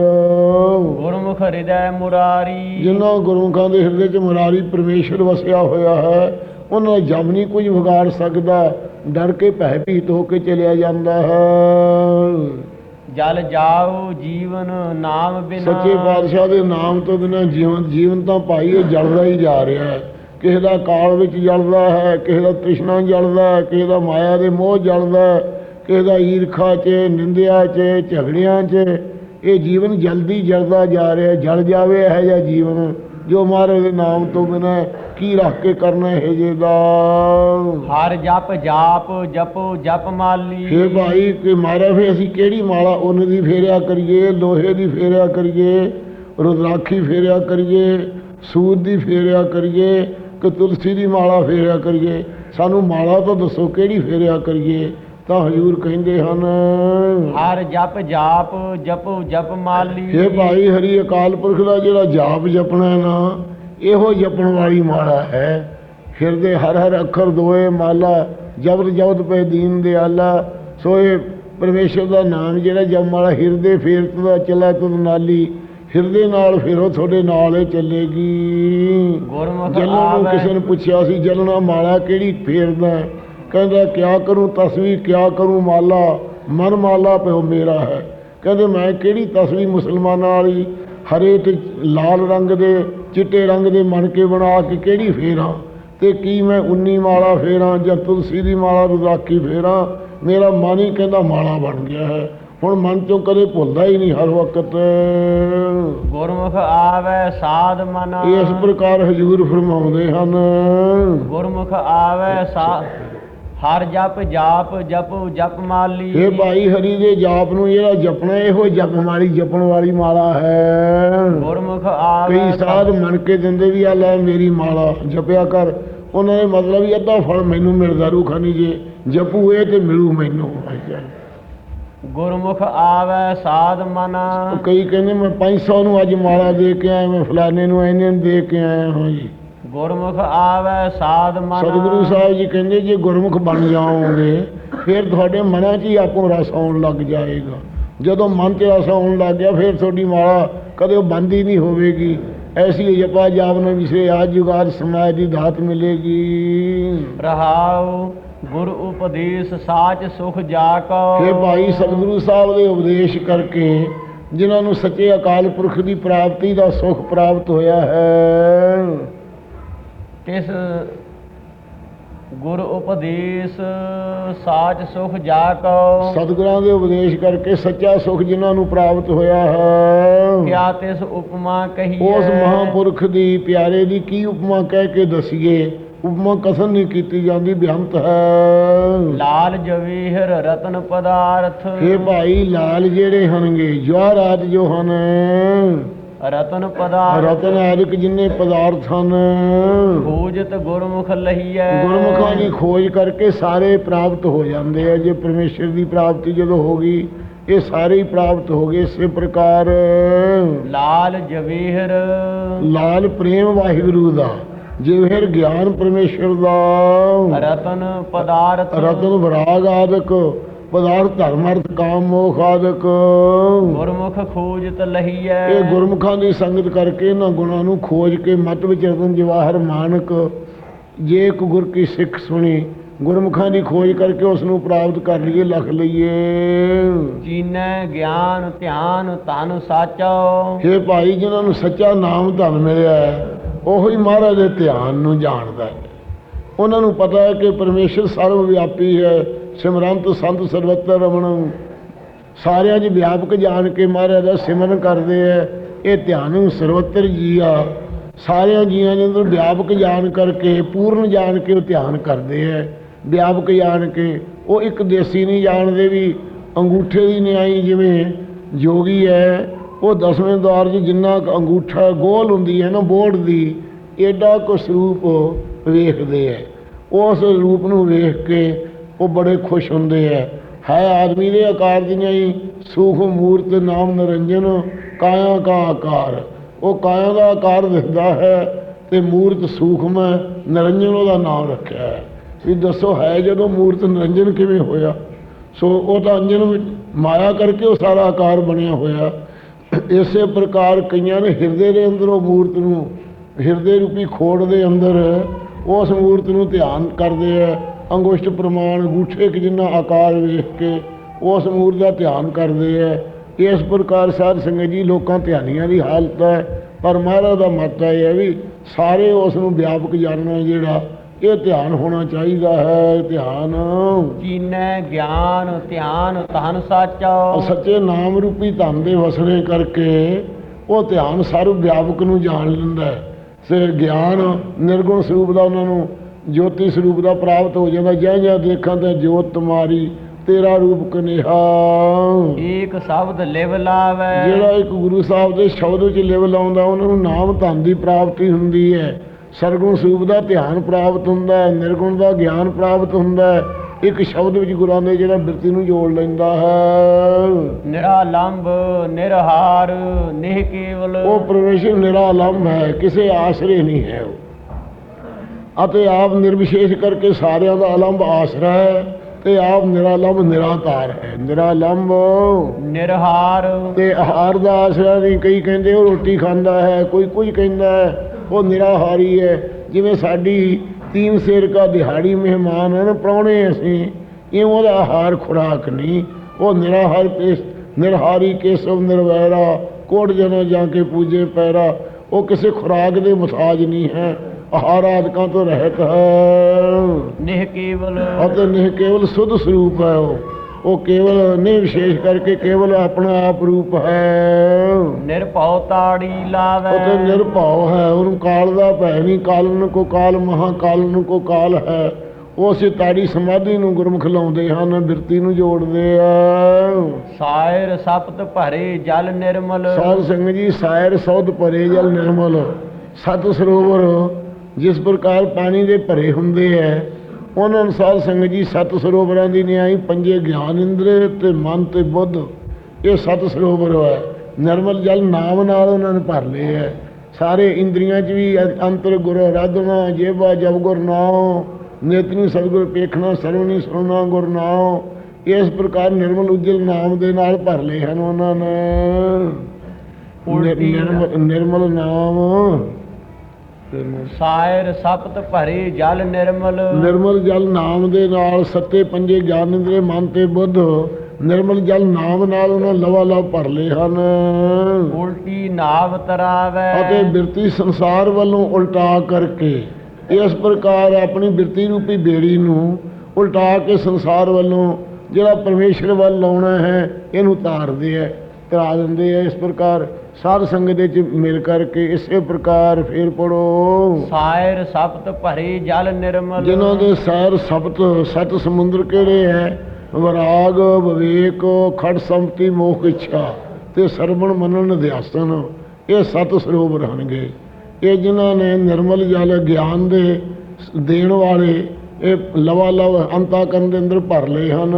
ਗੁਰਮੁਖ ਹਿਰਦੈ ਮੁਰਾਰੀ। ਜਿਨ੍ਹਾਂ ਗੁਰਮੁਖਾਂ ਦੇ ਹਿਰਦੇ 'ਚ ਮੁਰਾਰੀ ਪਰਮੇਸ਼ਰ ਵਸਿਆ ਹੋਇਆ ਹੈ ਉਹਨਾਂ ਦਾ ਜਮ ਨਹੀਂ ਕੁਝ ਵਿਗਾੜ ਸਕਦਾ। ਡਰ ਕੇ ਭੈ ਭੀਤ ਹੋ ਕੇ ਚਲਿਆ ਜਾਂਦਾ ਹੈ। ਜਲ ਜਾਓ ਜੀਵਨ ਨਾਮ ਬਿਨਾ। ਸੱਚੇ ਪਾਤਸ਼ਾਹ ਦੇ ਨਾਮ ਤੋਂ ਬਿਨਾਂ ਜੀਵਨ ਜੀਵਨ ਤਾਂ ਭਾਈ ਇਹ ਜਲਦਾ ਹੀ ਜਾ ਰਿਹਾ ਹੈ। ਕਿਸੇ ਦਾ ਕਾਲ ਵਿੱਚ ਜਲਦਾ ਹੈ ਕਿਸੇ ਦਾ ਤ੍ਰਿਸ਼ਨਾ ਜਲਦਾ ਹੈ ਕਿਸੇ ਦਾ ਮਾਇਆ ਦੇ ਮੋਹ ਜਲਦਾ ਹੈ ਕਿਸੇ ਦਾ ਈਰਖਾ 'ਚ ਨਿੰਦਿਆ 'ਚ ਝਗੜਿਆਂ 'ਚ ਇਹ ਜੀਵਨ ਜਲਦੀ ਜਲਦਾ ਜਾ ਰਿਹਾ ਜਲ ਜਾਵੇ ਇਹ ਜਿਹਾ ਜੀਵਨ ਜੋ ਮਹਾਰਾਜ ਦੇ ਨਾਮ ਤੋਂ ਬਿਨਾਂ ਕੀ ਰੱਖ ਕੇ ਕਰਨਾ ਇਹ ਜੇ ਦਾ। ਹਰ ਜਪ ਜਾਪ ਜਪੋ ਜਪ ਮਾਲੀ। ਫੇ ਭਾਈ ਕਿ ਮਾਰਾ ਫੇ ਅਸੀਂ ਕਿਹੜੀ ਮਾਲਾ? ਉਹਨ ਦੀ ਫੇਰਿਆ ਕਰੀਏ ਲੋਹੇ ਦੀ ਫੇਰਿਆ ਕਰੀਏ ਰੁਦਰਾਖੀ ਫੇਰਿਆ ਕਰੀਏ ਸੂਦ ਦੀ ਫੇਰਿਆ ਕਰੀਏ ਕਿ ਤੁਲਸੀ ਦੀ ਮਾਲਾ ਫੇਰਿਆ ਕਰੀਏ। ਸਾਨੂੰ ਮਾਲਾ ਤਾਂ ਦੱਸੋ ਕਿਹੜੀ ਫੇਰਿਆ ਕਰੀਏ? ਤਾਂ ਹਜੂਰ ਕਹਿੰਦੇ ਹਨ। ਹਰ ਜਪ ਜਾਪ ਜਪੋ ਜਪ ਮਾਲੀ। ਇਹ ਭਾਈ ਹਰੀ ਅਕਾਲ ਪੁਰਖ ਦਾ ਜਿਹੜਾ ਜਾਪ ਜਪਣਾ ਹੈ ਨਾ ਇਹੋ ਜਪਣ ਵਾਲੀ ਮਾਲਾ ਹੈ। ਹਿਰਦੇ ਹਰ ਹਰ ਅੱਖਰ ਦੋਏ ਮਾਲਾ ਜਬਰ ਜਬਤ ਪੈ ਦੀਨ ਦਿਆਲਾ। ਸੋ ਇਹ ਪਰਮੇਸ਼ਰ ਦਾ ਨਾਮ ਜਿਹੜਾ ਜਪ ਮਾਲਾ ਹਿਰਦੇ ਫੇਰਤ ਦਾ ਚਲਾ ਤੁਧ ਨਾਲੀ ਹਿਰਦੇ ਨਾਲ ਫੇਰੋ ਤੁਹਾਡੇ ਨਾਲ ਇਹ ਚੱਲੇਗੀ। ਗੁਰਮੁਖ ਜਲਨ ਨੂੰ ਕਿਸੇ ਨੇ ਪੁੱਛਿਆ ਸੀ ਜਲਣਾ ਮਾਲਾ ਕਿਹੜੀ ਫੇਰਦਾ? ਕਹਿੰਦਾ ਕਿਆ ਕਰੂੰ ਤਸਵੀਰ ਕਿਆ ਕਰੂੰ ਮਾਲਾ ਮਨ ਮਾਲਾ ਪਿਓ ਮੇਰਾ ਹੈ। ਕਹਿੰਦੇ ਮੈਂ ਕਿਹੜੀ ਤਸਵੀਰ ਮੁਸਲਮਾਨਾਂ ਵਾਲੀ ਹਰੇ ਤੇ ਲਾਲ ਰੰਗ ਦੇ ਚਿੱਟੇ ਰੰਗ ਦੇ ਮਣ ਕੇ ਬਣਾ ਕੇ ਕਿਹੜੀ ਫੇਰਾਂ ਤੇ ਕੀ ਮੈਂ 19 ਮਾਲਾ ਫੇਰਾਂ ਜਾਂ ਤੁਲਸੀ ਦੀ ਮਾਲਾ ਰੁਦਾਖੀ ਫੇਰਾਂ ਮੇਰਾ ਮਨ ਹੀ ਕਹਿੰਦਾ ਮਾਲਾ ਬਣ ਗਿਆ ਹੈ। ਹੁਣ ਮਨ ਚੋਂ ਕਦੇ ਭੁੱਲਦਾ ਹੀ ਨਹੀਂ ਹਰ ਵਕਤ। ਗੁਰਮੁਖ ਆਵੈ ਸਾਧ ਮਨ। ਇਸ ਪ੍ਰਕਾਰ ਹਜੂਰ ਫਰਮਾਉਂਦੇ ਹਨ। ਗੁਰਮੁਖ ਆਵੈ ਸਾ ਹਰ ਜਪ ਜਾਪ ਜਪੋ ਜਪ ਮਾਲੀ। ਇਹ ਭਾਈ ਹਰੀ ਦੇ ਜਾਪ ਨੂੰ ਜਿਹੜਾ ਜਪਣਾ ਇਹੋ ਜਪ ਮਾਲੀ ਜਪਣ ਵਾਲੀ ਮਾਲਾ ਹੈ। ਗੁਰਮੁਖ ਆਵੈ ਕਈ ਸਾਧ ਮੰਨ ਕੇ ਦਿੰਦੇ ਵੀ ਆ ਲੈ ਮੇਰੀ ਮਾਲਾ ਜਪਿਆ ਕਰ। ਉਹਨਾਂ ਨੇ ਮਤਲਬ ਵੀ ਅੱਧਾ ਫਲ ਮੈਨੂੰ ਮਿਲਦਾ ਰੂਖਾਨੀ ਜੇ ਜਪੂ ਇਹ ਤੇ ਮਿਲੂ ਮੈਨੂੰ। ਗੁਰਮੁਖ ਆਵੈ ਸਾਧ ਮਨ। ਕਈ ਕਹਿੰਦੇ ਮੈਂ 500 ਨੂੰ ਅੱਜ ਮਾਲਾ ਦੇ ਕੇ ਆਇਆ ਮੈਂ ਫਲਾਣੇ ਨੂੰ ਐਨੇ ਦੇ ਕੇ ਆਇਆ ਹਾਂ ਜੀ। ਗੁਰਮੁਖ ਆਵੈ ਸਾਧ ਮਨ। ਸਤਿਗੁਰੂ ਸਾਹਿਬ ਜੀ ਕਹਿੰਦੇ ਜੇ ਗੁਰਮੁਖ ਬਣ ਜਾਓਗੇ ਫਿਰ ਤੁਹਾਡੇ ਮਨਾਂ 'ਚ ਹੀ ਆਪੋ ਰਸ ਆਉਣ ਲੱਗ ਜਾਏਗਾ। ਜਦੋਂ ਮਨ 'ਚ ਰਸ ਆਉਣ ਲੱਗ ਗਿਆ ਫਿਰ ਤੁਹਾਡੀ ਮਾਲਾ ਕਦੇ ਬੰਦ ਹੀ ਨਹੀਂ ਹੋਵੇਗੀ। ਐਸੀ ਜਪਾ ਜਾਪ ਨੇ ਵਿਸੇ ਆਜ ਜੁਗਾਦ ਸਮਾਜ ਦੀ ਦਾਤ ਮਿਲੇਗੀ। ਰਹਾਉ ਗੁਰ ਉਪਦੇਸ਼ ਸਾਚ ਸੁਖ ਜਾ ਕੋ ਇਹ ਭਾਈ ਸਤਿਗੁਰੂ ਸਾਹਿਬ ਦੇ ਉਪਦੇਸ਼ ਕਰਕੇ ਜਿਨ੍ਹਾਂ ਨੂੰ ਸੱਚੇ ਅਕਾਲ ਪੁਰਖ ਦੀ ਪ੍ਰਾਪਤੀ ਦਾ ਸੁਖ ਪ੍ਰਾਪਤ ਹੋਇਆ ਹੈ। ਤਿਸ ਗੁਰ ਉਪਦੇਸ਼ ਸਾਚ ਸੁਖ ਜਾ ਕੋ। ਸਤਿਗੁਰਾਂ ਦੇ ਉਪਦੇਸ਼ ਕਰਕੇ ਸੱਚਾ ਸੁਖ ਜਿਨ੍ਹਾਂ ਨੂੰ ਪ੍ਰਾਪਤ ਹੋਇਆ ਹੈ। ਕਿਆ ਤਿਸ ਉਪਮਾ ਕਹੀਏ ਉਸ ਮਹਾਪੁਰਖ ਦੀ ਪਿਆਰੇ ਦੀ ਕੀ ਉਪਮਾ ਕਹਿ ਕੇ ਦਸੀਏ। ਉਪਮਾ ਕਥਨ ਨਹੀਂ ਕੀਤੀ ਜਾਂਦੀ ਬਿਆੰਤ ਹੈ। ਲਾਲ ਜਵੀਹਰ ਰਤਨ ਪਦਾਰਥ। ਇਹ ਭਾਈ ਲਾਲ ਜਿਹੜੇ ਹਨਗੇ ਜਵਾਹਰਾਤ ਜੋ ਹਨ। ਰਤਨ ਪਦਾਰਥ। ਰਤਨ ਆਦਿਕ ਜਿੰਨੇ ਪਦਾਰਥ ਹਨ। ਖੋਜਤ ਗੁਰਮੁਖ ਲਹੀਐ। ਗੁਰਮੁਖਾਂ ਦੀ ਖੋਜ ਕਰਕੇ ਸਾਰੇ ਪ੍ਰਾਪਤ ਹੋ ਜਾਂਦੇ ਆ। ਜੇ ਪਰਮੇਸ਼ਰ ਦੀ ਪ੍ਰਾਪਤੀ ਜਦੋਂ ਹੋ ਗਈ ਇਹ ਸਾਰੇ ਹੀ ਪ੍ਰਾਪਤ ਹੋ ਗਏ ਇਸੇ ਪ੍ਰਕਾਰ। ਲਾਲ ਜਵੀਹਰ। ਲਾਲ ਪ੍ਰੇਮ ਵਾਹਿਗੁਰੂ ਦਾ ਜਿਵਹਿਰ ਗਿਆਨ ਪਰਮੇਸ਼ਰ ਦਾ। ਰਤਨ ਪਦਾਰਥ। ਰਤਨ ਵਿਰਾਗ ਆਦਿਕ। ਪਦਾਰਥ ਧਰਮ ਅਰਥ ਕਾਮ ਮੋਖ ਆਦਿਕ। ਗੁਰਮੁਖ ਖੋਜਤ ਲਹੀਐ। ਇਹ ਗੁਰਮੁਖਾਂ ਦੀ ਸੰਗਤ ਕਰਕੇ ਇਹਨਾਂ ਗੁਣਾਂ ਨੂੰ ਖੋਜ ਕੇ ਮਤ ਵਿੱਚ ਰਤਨ ਜਵਾਹਰ ਮਾਨਕ ਜੇ ਇੱਕ ਗੁਰ ਕੀ ਸਿੱਖ ਸੁਣੀ ਗੁਰਮੁਖਾਂ ਦੀ ਖੋਜ ਕਰਕੇ ਉਸ ਨੂੰ ਪ੍ਰਾਪਤ ਕਰ ਲਈਏ ਲਖ ਲਈਏ। ਚੀਨੈ ਗਿਆਨ ਧਿਆਨ ਤਨ ਸਾਚੋ। ਇਹ ਭਾਈ ਜਿਨ੍ਹਾਂ ਨੂੰ ਸੱਚਾ ਨਾਮ ਧਨ ਮਿਲਿਆ ਉਹੀ ਹੀ ਮਹਾਰਾਜ ਦੇ ਧਿਆਨ ਨੂੰ ਜਾਣਦਾ ਹੈ। ਉਹਨਾਂ ਨੂੰ ਪਤਾ ਹੈ ਕਿ ਪਰਮੇਸ਼ਰ ਸਰਵ ਵਿਆਪੀ ਹੈ, ਸਿਮਰੰਤ ਸੰਤ ਸਰਵਤਰ ਰਮਣ। ਸਾਰਿਆਂ 'ਚ ਵਿਆਪਕ ਜਾਣ ਕੇ ਮਹਾਰਾਜ ਦਾ ਸਿਮਰਨ ਕਰਦੇ ਹੈ, ਇਹ ਧਿਆਨ ਨੂੰ ਸਰਵਤਰ ਜੀਆ ਸਾਰਿਆਂ ਜੀਆਂ ਦੇ ਅੰਦਰ ਵਿਆਪਕ ਜਾਣ ਕਰਕੇ, ਪੂਰਨ ਜਾਣ ਕੇ ਉਹ ਧਿਆਨ ਕਰਦੇ ਹੈ। ਵਿਆਪਕ ਜਾਣ ਕੇ, ਉਹ ਇੱਕ ਦੇਸੀ ਨਹੀਂ ਜਾਣਦੇ ਵੀ, ਅੰਗੂਠੇ ਦੀ ਨਿਆਈ ਜਿਵੇਂ ਜੋਗੀ ਹੈ, ਉਹ ਦਸਵੇਂ ਦਵਾਰ 'ਚ ਜਿੰਨਾ ਕੁ ਅੰਗੂਠਾ, ਗੋਲ ਹੁੰਦੀ ਹੈ ਨਾ ਬੋਰਡ ਦੀ ਏਡਾ ਕੁ ਸਰੂਪ ਵੇਖਦੇ ਹੈ ਉਸ ਰੂਪ ਨੂੰ ਵੇਖ ਕੇ ਉਹ ਬੜੇ ਖੁਸ਼ ਹੁੰਦੇ ਹੈ ਹੈ ਆਦਮੀ ਦੇ ਆਕਾਰ ਦੀਆਂ ਹੀ ਸੂਖ ਮੂਰਤ ਨਾਮ ਨਰੰਜਨ, ਕਾਇਆ ਕਾ ਆਕਾਰ। ਉਹ ਕਾਇਆ ਦਾ ਆਕਾਰ ਦਿਖਦਾ ਹੈ ਤੇ ਮੂਰਤ ਸੂਖਮ ਹੈ ਨਰੰਜਨ ਉਹਦਾ ਨਾਮ ਰੱਖਿਆ ਹੈ। ਵੀ ਦੱਸੋ, ਹੈ ਜਦੋਂ ਮੂਰਤ ਨਰੰਜਨ ਕਿਵੇਂ ਹੋਇਆ? ਸੋ ਉਹ ਤਾਂ ਅੰਜਨ ਮਾਇਆ ਕਰਕੇ ਉਹ ਸਾਰਾ ਆਕਾਰ ਬਣਿਆ ਹੋਇਆ। ਇਸੇ ਪ੍ਰਕਾਰ ਕਈਆਂ ਨੇ ਹਿਰਦੇ ਦੇ ਅੰਦਰ ਉਹ ਮੂਰਤ ਨੂੰ ਹਿਰਦੇ ਰੂਪੀ ਖੋੜ ਦੇ ਅੰਦਰ ਉਸ ਮੂਰਤ ਨੂੰ ਧਿਆਨ ਕਰਦੇ ਆ। ਅੰਗੁਸ਼ਟ ਪ੍ਰਮਾਣ ਅੰਗੂਠੇ ਕਿ ਜਿੰਨਾ ਆਕਾਰ ਵੇਖ ਕੇ ਉਸ ਮੂਰਤ ਦਾ ਧਿਆਨ ਕਰਦੇ ਆ। ਇਸ ਪ੍ਰਕਾਰ ਸਾਧ ਸੰਗਤ ਜੀ ਲੋਕਾਂ ਧਿਆਨੀਆਂ ਦੀ ਹਾਲਤ ਹੈ। ਪਰ ਮਹਾਰਾਜ ਦਾ ਮਤ ਇਹ ਹੈ ਵੀ ਸਾਰੇ ਉਸ ਨੂੰ ਵਿਆਪਕ ਜਾਣਨਾ ਜਿਹੜਾ ਇਹ ਧਿਆਨ ਹੋਣਾ ਚਾਹੀਦਾ ਹੈ। ਧਿਆਨ। ਕੀਨੈ ਗਿਆਨ ਧਿਆਨ ਧਨ ਸਾਚੋ। ਉਹ ਸੱਚੇ ਨਾਮ ਰੂਪੀ ਧਨ ਦੇ ਵਸਣੇ ਕਰਕੇ ਉਹ ਧਿਆਨ ਸਰਵ ਵਿਆਪਕ ਨੂੰ ਜਾਣ ਲੈਂਦਾ ਹੈ। ਸੇ ਗਿਆਨ ਨਿਰਗੁਣ ਸਰੂਪ ਦਾ ਉਹਨਾਂ ਨੂੰ ਜੋਤੀ ਸਰੂਪ ਦਾ ਪ੍ਰਾਪਤ ਹੋ ਜਾਂਦਾ। ਜੈ ਜੈ ਦੇਖਾਂ ਤੇ ਜੋਤ ਤੁਮਾਰੀ ਤੇਰਾ ਰੂਪ ਕਨੇਹਾ। ਏਕ ਸ਼ਬਦ ਲਿਵ ਲਾਵੈ। ਜਿਹੜਾ ਇੱਕ ਗੁਰੂ ਸਾਹਿਬ ਦੇ ਸ਼ਬਦ ਵਿੱਚ ਲਿਵ ਲਾਉਂਦਾ ਉਹਨਾਂ ਨੂੰ ਨਾਮ ਧਨ ਦੀ ਪ੍ਰਾਪਤੀ ਹੁੰਦੀ ਹੈ। ਸਰਗੁਣ ਸਰੂਪ ਦਾ ਧਿਆਨ ਪ੍ਰਾਪਤ ਹੁੰਦਾ ਹੈ ਨਿਰਗੁਣ ਦਾ ਗਿਆਨ ਪ੍ਰਾਪਤ ਹੁੰਦਾ ਹੈ। ਇੱਕ ਸ਼ਬਦ ਵਿੱਚ ਗੁਰਾਂ ਦੇ ਜਿਹੜਾ ਬਿਰਤੀ ਨੂੰ ਜੋੜ ਲੈਂਦਾ ਹੈ। ਨਿਰਾਲੰਬ ਨਿਰਹਾਰ ਨਿਹ ਕੇਵਲ। ਉਹ ਪ੍ਰਵੇਸ਼ਨ ਨਿਰਾਲੰਬ ਹੈ ਕਿਸੇ ਆਸਰੇ ਨਹੀਂ ਹੈ ਉਹ। ਅਤੇ ਆਪ ਨਿਰਵਿਸ਼ੇਸ਼ ਕਰਕੇ ਸਾਰਿਆਂ ਦਾ ਅਲੰਬ ਆਸਰਾ ਹੈ ਤੇ ਆਪ ਨਿਰਾਲੰਬ ਨਿਰਾਕਾਰ ਹੈ। ਨਿਰਾਲੰਬ ਨਿਰਹਾਰ। ਤੇ ਆਹਾਰ ਦਾ ਆਸਰਾ ਨਹੀਂ ਕਈ ਕਹਿੰਦੇ ਉਹ ਰੋਟੀ ਖਾਂਦਾ ਹੈ ਕੋਈ ਕੁਝ ਕਹਿੰਦਾ ਹੈ ਉਹ ਨਿਰਾਹਾਰੀ ਹੈ। ਜਿਵੇਂ ਸਾਡੀ ਤੀਨ ਸੇਰ ਕਾ ਦਿਹਾੜੀ ਮਹਿਮਾਨ ਹਨ ਪ੍ਰਾਹੁਣੇ ਅਸੀਂ ਇਹ ਉਹਦਾ ਆਹਾਰ ਖੁਰਾਕ ਨਹੀਂ ਉਹ ਨਿਰਾਹਾਰ ਪੇਸ਼ ਨਿਰਹਾਰੀ ਕੇਸਵ ਨਿਰਵੈਰਾ ਕੋਟ ਜਨੋ ਜਾ ਕੇ ਪੂਜੇ ਪੈਰਾ ਉਹ ਕਿਸੇ ਖੁਰਾਕ ਦੇ ਮੁਤਾਜ ਨਹੀਂ ਹੈ ਆਹਾਰ ਆਦਿਕਾਂ ਤੋਂ ਰਹਿਤ ਹੈ ਨਿਹ ਕੇਵਲ ਅਤੇ ਨਹੀਂ ਕੇਵਲ ਸੁਧ ਸਰੂਪ ਹੈ ਉਹ ਉਹ ਕੇਵਲ ਨਹੀਂ ਵਿਸ਼ੇਸ਼ ਕਰਕੇ ਕੇਵਲ ਆਪਣਾ ਆਪ ਰੂਪ ਹੈ। ਨਿਰਭਉ ਤਾੜੀ ਲਾਵੈ। ਉਹ ਤੇ ਨਿਰਭਉ ਹੈ ਉਹਨੂੰ ਕਾਲ ਦਾ ਭੈ ਨਹੀਂ ਕਾਲਨ ਕੋ ਕਾਲ ਮਹਾ ਕਾਲਨ ਕੋ ਕਾਲ ਹੈ। ਉਸ ਤਾੜੀ ਸਮਾਧੀ ਨੂੰ ਗੁਰਮੁਖ ਲਾਉਂਦੇ ਹਨ ਬਿਰਤੀ ਨੂੰ ਜੋੜਦੇ ਆ। ਸਾਇਰ ਸਪਤ ਭਰੇ ਜਲ ਨਿਰਮਲ। ਸਾਧ ਸੰਗਤ ਜੀ ਸਾਇਰ ਸੌਧ ਭਰੇ ਜਲ ਨਿਰਮਲ। ਸਤ ਸਰੋਵਰ ਜਿਸ ਪ੍ਰਕਾਰ ਪਾਣੀ ਦੇ ਭਰੇ ਹੁੰਦੇ ਐ ਉਹਨਾਂ ਅਨੁਸਾਰ ਸੰਗਤ ਜੀ ਸਤ ਸਰੋਵਰਾਂ ਦੀ ਨਿਆਈ ਪੰਜੇ ਗਿਆਨ ਇੰਦਰੇ ਤੇ ਮਨ ਤੇ ਬੁੱਧ। ਇਹ ਸਤ ਸਰੋਵਰ ਹੈ। ਨਿਰਮਲ ਜਲ ਨਾਮ ਨਾਲ ਉਹਨਾਂ ਨੇ ਭਰ ਲਏ ਐ ਸਾਰੇ ਇੰਦਰੀਆਂ 'ਚ ਵੀ ਅੰਤਰ ਗੁਰ ਆਰਾਧਨਾ ਜੇਬਾ ਜਬ ਗੁਰ ਨਾਉ ਨੇਤਨੀ ਸਤਿਗੁਰ ਪੇਖਣਾ ਸਰਵਣੀ ਸੁਣਨਾ ਗੁਰ ਨਾਉ। ਇਸ ਪ੍ਰਕਾਰ ਨਿਰਮਲ ਉਜਲ ਨਾਮ ਦੇ ਨਾਲ ਭਰ ਲਏ ਹਨ ਉਹਨਾਂ ਨੇ। ਨਿਰ- ਉਲਟੀ ਨਿਰਮਲ ਨਿਰਮਲ ਨਾਮ ਸਾਇਰ ਸਪਤ ਭਰੇ ਜਲ ਨਿਰਮਲ। ਨਿਰਮਲ ਜਲ ਨਾਮ ਦੇ ਨਾਲ ਸੱਤੇ ਪੰਜੇ ਗਿਆਨ ਇੰਦਰੇ ਮਨ ਤੇ ਬੁੱਧ ਨਿਰਮਲ ਜਲ ਨਾਮ ਨਾਲ ਉਹਨਾਂ ਲਵਾ ਲਵ ਭਰ ਲਏ ਹਨ। ਉਲਟੀ ਨਾਵ ਤਰਾਵੈ। ਅਤੇ ਬਿਰਤੀ ਸੰਸਾਰ ਵੱਲੋਂ ਉਲਟਾ ਕਰਕੇ ਇਸ ਪ੍ਰਕਾਰ ਆਪਣੀ ਬਿਰਤੀ ਰੂਪੀ ਬੇੜੀ ਨੂੰ ਉਲਟਾ ਕੇ ਸੰਸਾਰ ਵੱਲੋਂ ਜਿਹੜਾ ਪਰਮੇਸ਼ਰ ਵੱਲ ਲਾਉਣਾ ਹੈ ਇਹਨੂੰ ਤਾਰਦੇ ਹੈ ਤਰਾ ਦਿੰਦੇ ਹੈ ਇਸ ਪ੍ਰਕਾਰ। ਸਾਧ ਸੰਗਤ ਦੇ ਚ ਮਿਲ ਕਰਕੇ ਇਸੇ ਪ੍ਰਕਾਰ ਫੇਰ ਪੜੋ। ਸਾਇਰ ਸਪਤ ਭਰੇ ਜਲ ਨਿਰਮਲ। ਜਿਨ੍ਹਾਂ ਦੇ ਸੈਰ ਸਪਤ ਸਤ ਸਮੁੰਦਰ ਕਿਹੜੇ ਹੈ? ਵਿਰਾਗ ਵਿਵੇਕ ਖੜ ਸੰਪਤੀ ਮੋਖ ਇੱਛਾ ਤੇ ਸਰਵਣ ਮਨਨ ਅਧਿਆਸਨ ਇਹ ਸਤ ਸਰੋਵਰ ਹਨਗੇ ਇਹ ਜਿਨ੍ਹਾਂ ਨੇ ਨਿਰਮਲ ਜਲ ਗਿਆਨ ਦੇ ਦੇਣ ਵਾਲੇ ਇਹ ਲਵਾ ਲਵ ਅੰਤਾ ਕਰਨ ਦੇ ਅੰਦਰ ਭਰ ਲਏ ਹਨ।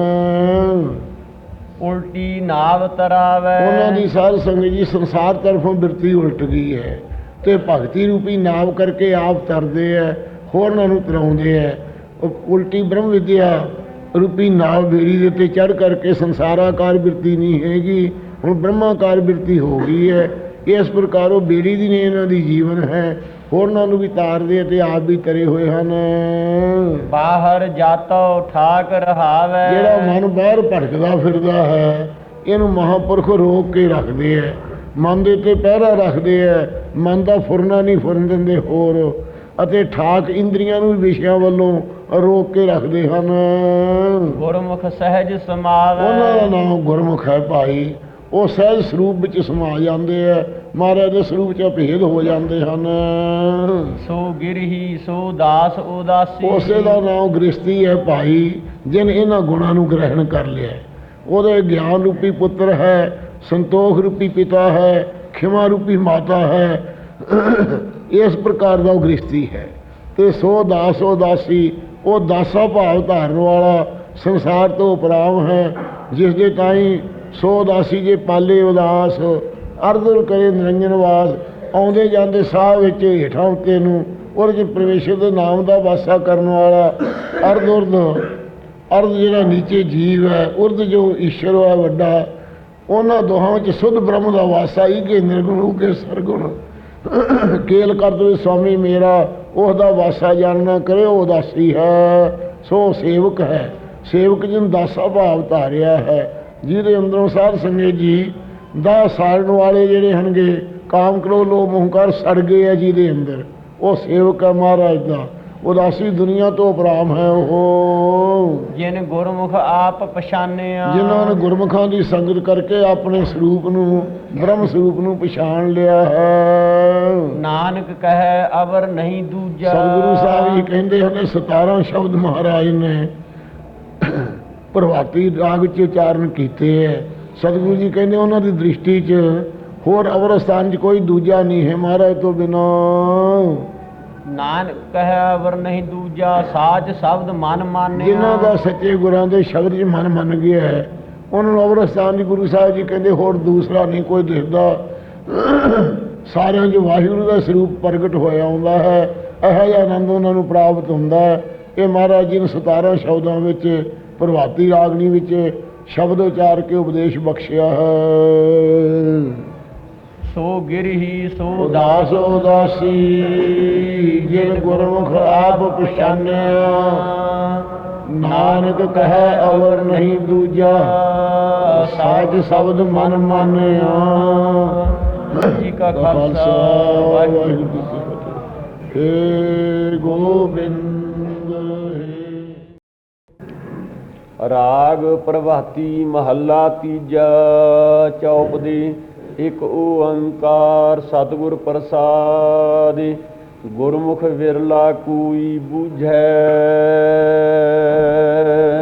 ਉਲਟੀ ਨਾਵ ਤਰਾਵੈ। ਉਹਨਾਂ ਦੀ ਸਾਧ ਸੰਗਤ ਜੀ ਸੰਸਾਰ ਤਰਫੋਂ ਬਿਰਤੀ ਉਲਟ ਗਈ ਹੈ ਤੇ ਭਗਤੀ ਰੂਪੀ ਨਾਵ ਕਰਕੇ ਆਪ ਤਰਦੇ ਹੈ, ਹੋਰਨਾਂ ਨੂੰ ਤਰਾਉਂਦੇ ਹੈ। ਉਲਟੀ ਬ੍ਰਹਮ ਵਿਦਿਆ ਰੂਪੀ ਨਾਵ ਬੇੜੀ ਦੇ ਉੱਤੇ ਚੜ ਕਰਕੇ ਸੰਸਾਰਾਕਾਰ ਬਿਰਤੀ ਨਹੀਂ ਹੈਗੀ, ਹੁਣ ਬ੍ਰਹਮਾਕਾਰ ਬਿਰਤੀ ਹੋ ਗਈ ਹੈ। ਇਸ ਪ੍ਰਕਾਰ ਉਹ ਬੇੜੀ ਦੀ ਨੇ ਇਹਨਾਂ ਦੀ ਜੀਵਨ ਹੈ। ਹੋਰਨਾਂ ਨੂੰ ਵੀ ਤਾਰਦੇ ਤੇ ਆਪ ਵੀ ਤਰੇ ਹੋਏ ਹਨ। ਬਾਹਰ ਜਾਤੋ ਠਾਕ ਰਹਾਵੈ ਜਿਹੜਾ ਮਨ ਬਾਹਰ ਭਟਕਦਾ ਫਿਰਦਾ ਹੈ ਇਹਨੂੰ ਮਹਾਪੁਰਖ ਰੋਕ ਕੇ ਰੱਖਦੇ ਐ। ਮਨ ਦੇ ਉੱਤੇ ਪਹਿਰਾ ਰੱਖਦੇ ਐ। ਮਨ ਦਾ ਫੁਰਨਾ ਨਹੀਂ ਫੁਰਨ ਦਿੰਦੇ ਹੋਰ। ਅਤੇ ਠਾਕ ਇੰਦਰੀਆਂ ਨੂੰ ਵਿਸ਼ਿਆਂ ਵੱਲੋਂ ਰੋਕ ਕੇ ਰੱਖਦੇ ਹਨ। ਗੁਰਮੁਖ ਸਹਿਜ ਸਮਾਵੈ। ਉਹਨਾਂ ਦਾ ਨਾਮ ਗੁਰਮੁਖ ਹੈ ਭਾਈ। ਉਹ ਸਹਿਜ ਸਰੂਪ ਵਿੱਚ ਸਮਾ ਜਾਂਦੇ ਐ ਮਹਾਰਾਜ ਦੇ ਸਰੂਪ 'ਚ ਭੇਦ ਹੋ ਜਾਂਦੇ ਹਨ। ਸੋ ਗਿਰਹੀ ਸੋ ਦਾਸ ਉਦਾਸੀ। ਉਸੇ ਦਾ ਨਾਮ ਗ੍ਰਸਤੀ ਹੈ ਭਾਈ ਜਿਨ ਇਹਨਾਂ ਗੁਣਾਂ ਨੂੰ ਗ੍ਰਹਿਣ ਕਰ ਲਿਆ। ਉਹਦੇ ਗਿਆਨ ਰੂਪੀ ਪੁੱਤਰ ਹੈ ਸੰਤੋਖ ਰੂਪੀ ਪਿਤਾ ਹੈ ਖਿਮਾ ਰੂਪੀ ਮਾਤਾ ਹੈ। ਇਸ ਪ੍ਰਕਾਰ ਦਾ ਉਹ ਗ੍ਰਸਤੀ ਹੈ। ਤੇ ਸੋ ਦਾਸ ਉਦਾਸੀ ਉਹ ਦਾਸਾ ਭਾਵ ਧਾਰਨ ਵਾਲਾ ਸੰਸਾਰ ਤੋਂ ਉਪਰਾਮ ਹੈ ਜਿਸ ਦੇ ਤਾਈ ਸੋ ਉਦਾਸੀ ਜੇ ਪਾਲੇ ਉਦਾਸ ਅਰਦਰ ਕਰੇ ਨਿਰੰਜਨ ਵਾਸ, ਆਉਂਦੇ ਜਾਂਦੇ ਸਾਹ ਵਿੱਚ ਹੇਠਾਂ ਉੱਤੇ ਨੂੰ ਉਹਦੇ ਚ ਪਰਮੇਸ਼ਰ ਦੇ ਨਾਮ ਦਾ ਵਾਸਾ ਕਰਨ ਵਾਲਾ, ਅਰਧ ਉਰਧ, ਅਰਧ ਜਿਹੜਾ ਨੀਚੇ ਜੀਵ ਹੈ, ਉਰਧ ਜੋ ਈਸ਼ਵਰ ਹੈ ਵੱਡਾ, ਉਹਨਾਂ ਦੋਹਾਂ ਵਿੱਚ ਸੁਧ ਬ੍ਰਹਮ ਦਾ ਵਾਸਾ ਹੀ ਕਿ ਨਿਰਗੁਣ ਕੇ ਸਰਗੁਣ। ਕੇਲ ਕਰਦੇ ਸੁਆਮੀ ਮੇਰਾ, ਉਹਦਾ ਵਾਸਾ ਜਾਣਨਾ ਕਰੇ, ਉਹ ਉਦਾਸੀ ਹੈ, ਸੋ ਸੇਵਕ ਹੈ। ਸੇਵਕ ਜਿਨ ਦਾਸਾ ਭਾਵ ਧਾਰਿਆ ਹੈ ਜਿਹਦੇ ਅੰਦਰੋਂ ਸਾਧ ਸੰਗਤ ਜੀ ਦਾ ਸਾੜਨ ਵਾਲੇ ਜਿਹੜੇ ਹਨਗੇ ਕਾਮ ਕ੍ਰੋਧ ਲੋਭ ਹੰਕਾਰ ਸੜ ਗਏ ਆ ਜਿਹਦੇ ਅੰਦਰ। ਉਹ ਸੇਵਕ ਹੈ ਮਹਾਰਾਜ ਦਾ। ਉਦਾਸੀ ਦੁਨੀਆ ਤੋਂ ਉਪਰਾਮ ਹੈ ਉਹ। ਜਿਨ ਗੁਰਮੁਖ ਆਪ ਪਛਾਨਿਆ। ਜਿਨ੍ਹਾਂ ਨੇ ਗੁਰਮੁਖਾਂ ਦੀ ਸੰਗਤ ਕਰਕੇ ਆਪਣੇ ਸਰੂਪ ਨੂੰ ਬ੍ਰਹਮ ਸਰੂਪ ਨੂੰ ਪਛਾਣ ਲਿਆ ਹੈ। ਨਾਨਕ ਕਹੈ ਅਵਰ ਨਹੀਂ ਦੂਜਾ। ਸਤਿਗੁਰੂ ਸਾਹਿਬ ਜੀ ਕਹਿੰਦੇ ਹਨ 17 ਸ਼ਬਦ ਮਹਾਰਾਜ ਨੇ ਪ੍ਰਭਾਤੀ ਰਾਗ ਚ ਉਚਾਰਨ ਕੀਤੇ ਹੈ ਸਤਿਗੁਰੂ ਜੀ ਕਹਿੰਦੇ ਉਹਨਾਂ ਦੀ ਦ੍ਰਿਸ਼ਟੀ 'ਚ ਹੋਰ ਅਵਰ ਸਥਾਨ 'ਚ ਕੋਈ ਦੂਜਾ ਨਹੀਂ ਹੈ ਮਹਾਰਾਜ ਤੋਂ ਬਿਨਾਂ। ਨਾਨਕ ਕਹੈ ਅਵਰ ਨਹੀਂ ਦੂਜਾ ਸਾਚ ਸ਼ਬਦ ਮਨ ਮਾਨਿਆ। ਜਿਨ੍ਹਾਂ ਦਾ ਸੱਚੇ ਗੁਰਾਂ ਦੇ ਸ਼ਬਦ 'ਚ ਮਨ ਮੰਨ ਗਿਆ ਹੈ ਉਹਨਾਂ ਨੂੰ ਅਵਰ ਸਥਾਨ ਦੀ ਗੁਰੂ ਸਾਹਿਬ ਜੀ ਕਹਿੰਦੇ ਹੋਰ ਦੂਸਰਾ ਨਹੀਂ ਕੋਈ ਦਿਖਦਾ ਸਾਰਿਆਂ 'ਚ ਵਾਹਿਗੁਰੂ ਦਾ ਸਰੂਪ ਪ੍ਰਗਟ ਹੋਇਆ ਹੁੰਦਾ ਹੈ ਇਹੋ ਆਨੰਦ ਉਹਨਾਂ ਨੂੰ ਪ੍ਰਾਪਤ ਹੁੰਦਾ ਹੈ। ਇਹ ਮਹਾਰਾਜ ਜੀ ਨੇ 17 ਸ਼ਬਦਾਂ ਵਿੱਚ ਪ੍ਰਭਾਤੀ ਰਾਗਣੀ ਵਿੱਚ ਸ਼ਬਦ ਉਚਾਰ ਕੇ ਉਪਦੇਸ਼ ਬਖਸ਼ਿਆ ਹੈ। ਸੋ ਗਿਰਹੀ ਸੋ ਉਦਾਸ ਉਦਾਸੀ ਜਿਨ ਗੁਰਮੁਖ ਆਪ ਪਛਾਨਿਆ। ਨਾਨਕ ਕਹੈ ਅਵਰ ਨਹੀਂ ਦੂਜਾ। ਸਾਜ ਸ਼ਬਦ ਮਨ ਮਾਨਿਆ। ਜੀ ਕਾ ਖਾਲਸਾ ਵਾਹਿਗੁਰੂ ਜੀ ਕੀ ਫਤਿਹ। ਹੇ ਗੋਬਿੰਦ ਰਾਗ ਪ੍ਰਭਾਤੀ ਮਹੱਲਾ ਤੀਜਾ ਚੌਪਦੀ ਇੱਕ ਓੰਕਾਰ ਸਤਿਗੁਰ ਪ੍ਰਸਾਦ, ਗੁਰਮੁਖ ਵਿਰਲਾ ਕੋਈ ਬੂਝੈ।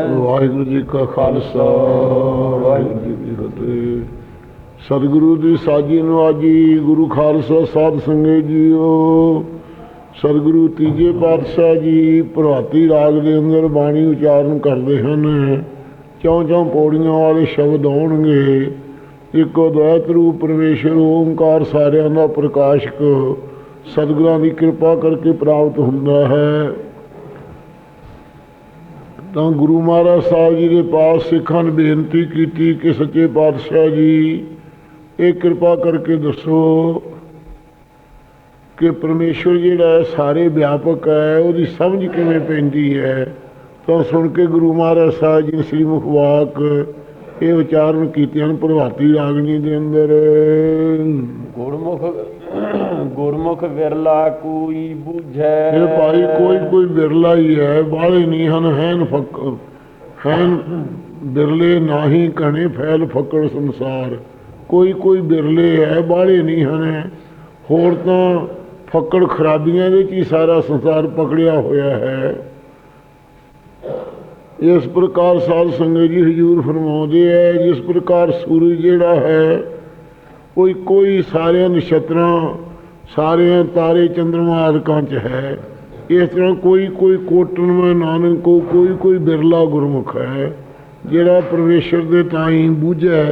ਵਾਹਿਗੁਰੂ ਜੀ ਕਾ ਖਾਲਸਾ, ਵਾਹਿਗੁਰੂ ਜੀ ਕੀ ਫਤਿਹ। ਸਤਿਗੁਰੂ ਦੀ ਸਾਜੀ ਨਵਾਜੀ ਗੁਰੂ ਖਾਲਸਾ ਸਾਧ ਸੰਗਤ ਜੀਓ ਸਤਿਗੁਰੂ ਤੀਜੇ ਪਾਤਸ਼ਾਹ ਜੀ ਪ੍ਰਭਾਤੀ ਰਾਗ ਦੇ ਅੰਦਰ ਬਾਣੀ ਉਚਾਰਨ ਕਰਦੇ ਹਨ। ਚੌਂ ਚੌਂ ਪੌੜੀਆਂ ਵਾਲੇ ਸ਼ਬਦ ਆਉਣਗੇ। ਇੱਕੋ ਦਇਤ ਰੂਪ ਪਰਮੇਸ਼ਰ ਓਮਕਾਰ ਸਾਰਿਆਂ ਦਾ ਪ੍ਰਕਾਸ਼ਕ। ਸਤਿਗੁਰਾਂ ਦੀ ਕਿਰਪਾ ਕਰਕੇ ਪ੍ਰਾਪਤ ਹੁੰਦਾ ਹੈ। ਤਾਂ ਗੁਰੂ ਮਹਾਰਾਜ ਸਾਹਿਬ ਜੀ ਦੇ ਪਾਸ ਸਿੱਖਾਂ ਨੇ ਬੇਨਤੀ ਕੀਤੀ ਕਿ ਸੱਚੇ ਪਾਤਸ਼ਾਹ ਜੀ, ਇਹ ਕਿਰਪਾ ਕਰਕੇ ਦੱਸੋ ਕਿ ਪਰਮੇਸ਼ਵਰ ਜਿਹੜਾ ਸਾਰੇ ਵਿਆਪਕ ਹੈ ਉਹਦੀ ਸਮਝ ਕਿਵੇਂ ਪੈਂਦੀ ਹੈ? ਤਾਂ ਸੁਣ ਕੇ ਗੁਰੂ ਮਹਾਰਾਜ ਸਾਹਿਬ ਜੀ ਸ੍ਰੀ ਮੁਖਵਾਕ ਇਹ ਉਚਾਰਨ ਕੀਤੇ ਹਨ ਪ੍ਰਭਾਤੀ ਰਾਗਣੀ ਦੇ ਅੰਦਰ। ਗੁਰਮੁਖ ਗੁਰਮੁਖ ਵਿਰਲਾ ਕੋਈ ਬੂਝੈ। ਇਹ ਭਾਈ ਕੋਈ ਕੋਈ ਬਿਰਲਾ ਹੀ ਹੈ ਬਾਹਲੇ ਨਹੀਂ ਹਨ ਹੈਨ ਫੱਕ ਹੈਨ ਬਿਰਲੇ ਨਾਹੀ ਕਣੇ ਫੈਲ ਫੱਕੜ ਸੰਸਾਰ। ਕੋਈ ਕੋਈ ਬਿਰਲੇ ਹੈ ਬਾਹਲੇ ਨਹੀਂ ਹਨ। ਹੋਰ ਤਾਂ ਫੱਕੜ ਖਰਾਬੀਆਂ ਵਿੱਚ ਹੀ ਸਾਰਾ ਸੰਸਾਰ ਪਕੜਿਆ ਹੋਇਆ ਹੈ। ਇਸ ਪ੍ਰਕਾਰ ਸਾਧ ਸੰਗਤ ਜੀ ਹਜੂਰ ਫਰਮਾਉਂਦੇ ਹੈ ਜਿਸ ਪ੍ਰਕਾਰ ਸੂਰਜ ਜਿਹੜਾ ਹੈ, ਕੋਈ ਕੋਈ ਸਾਰਿਆਂ ਨਛਤਰਾਂ, ਸਾਰਿਆਂ ਤਾਰੇ ਚੰਦਰਮਾ ਆਦਿਕਾਂ ਚ ਹੈ। ਇਸ ਤਰ੍ਹਾਂ ਕੋਈ ਕੋਈ ਕੋਟਨ ਮੈਂ ਨਾਨਕ ਕੋ ਕੋਈ ਕੋਈ ਬਿਰਲਾ ਗੁਰਮੁਖ ਹੈ, ਜਿਹੜਾ ਪਰਮੇਸ਼ਰ ਦੇ ਤਾਈਂ ਬੂਝੈ,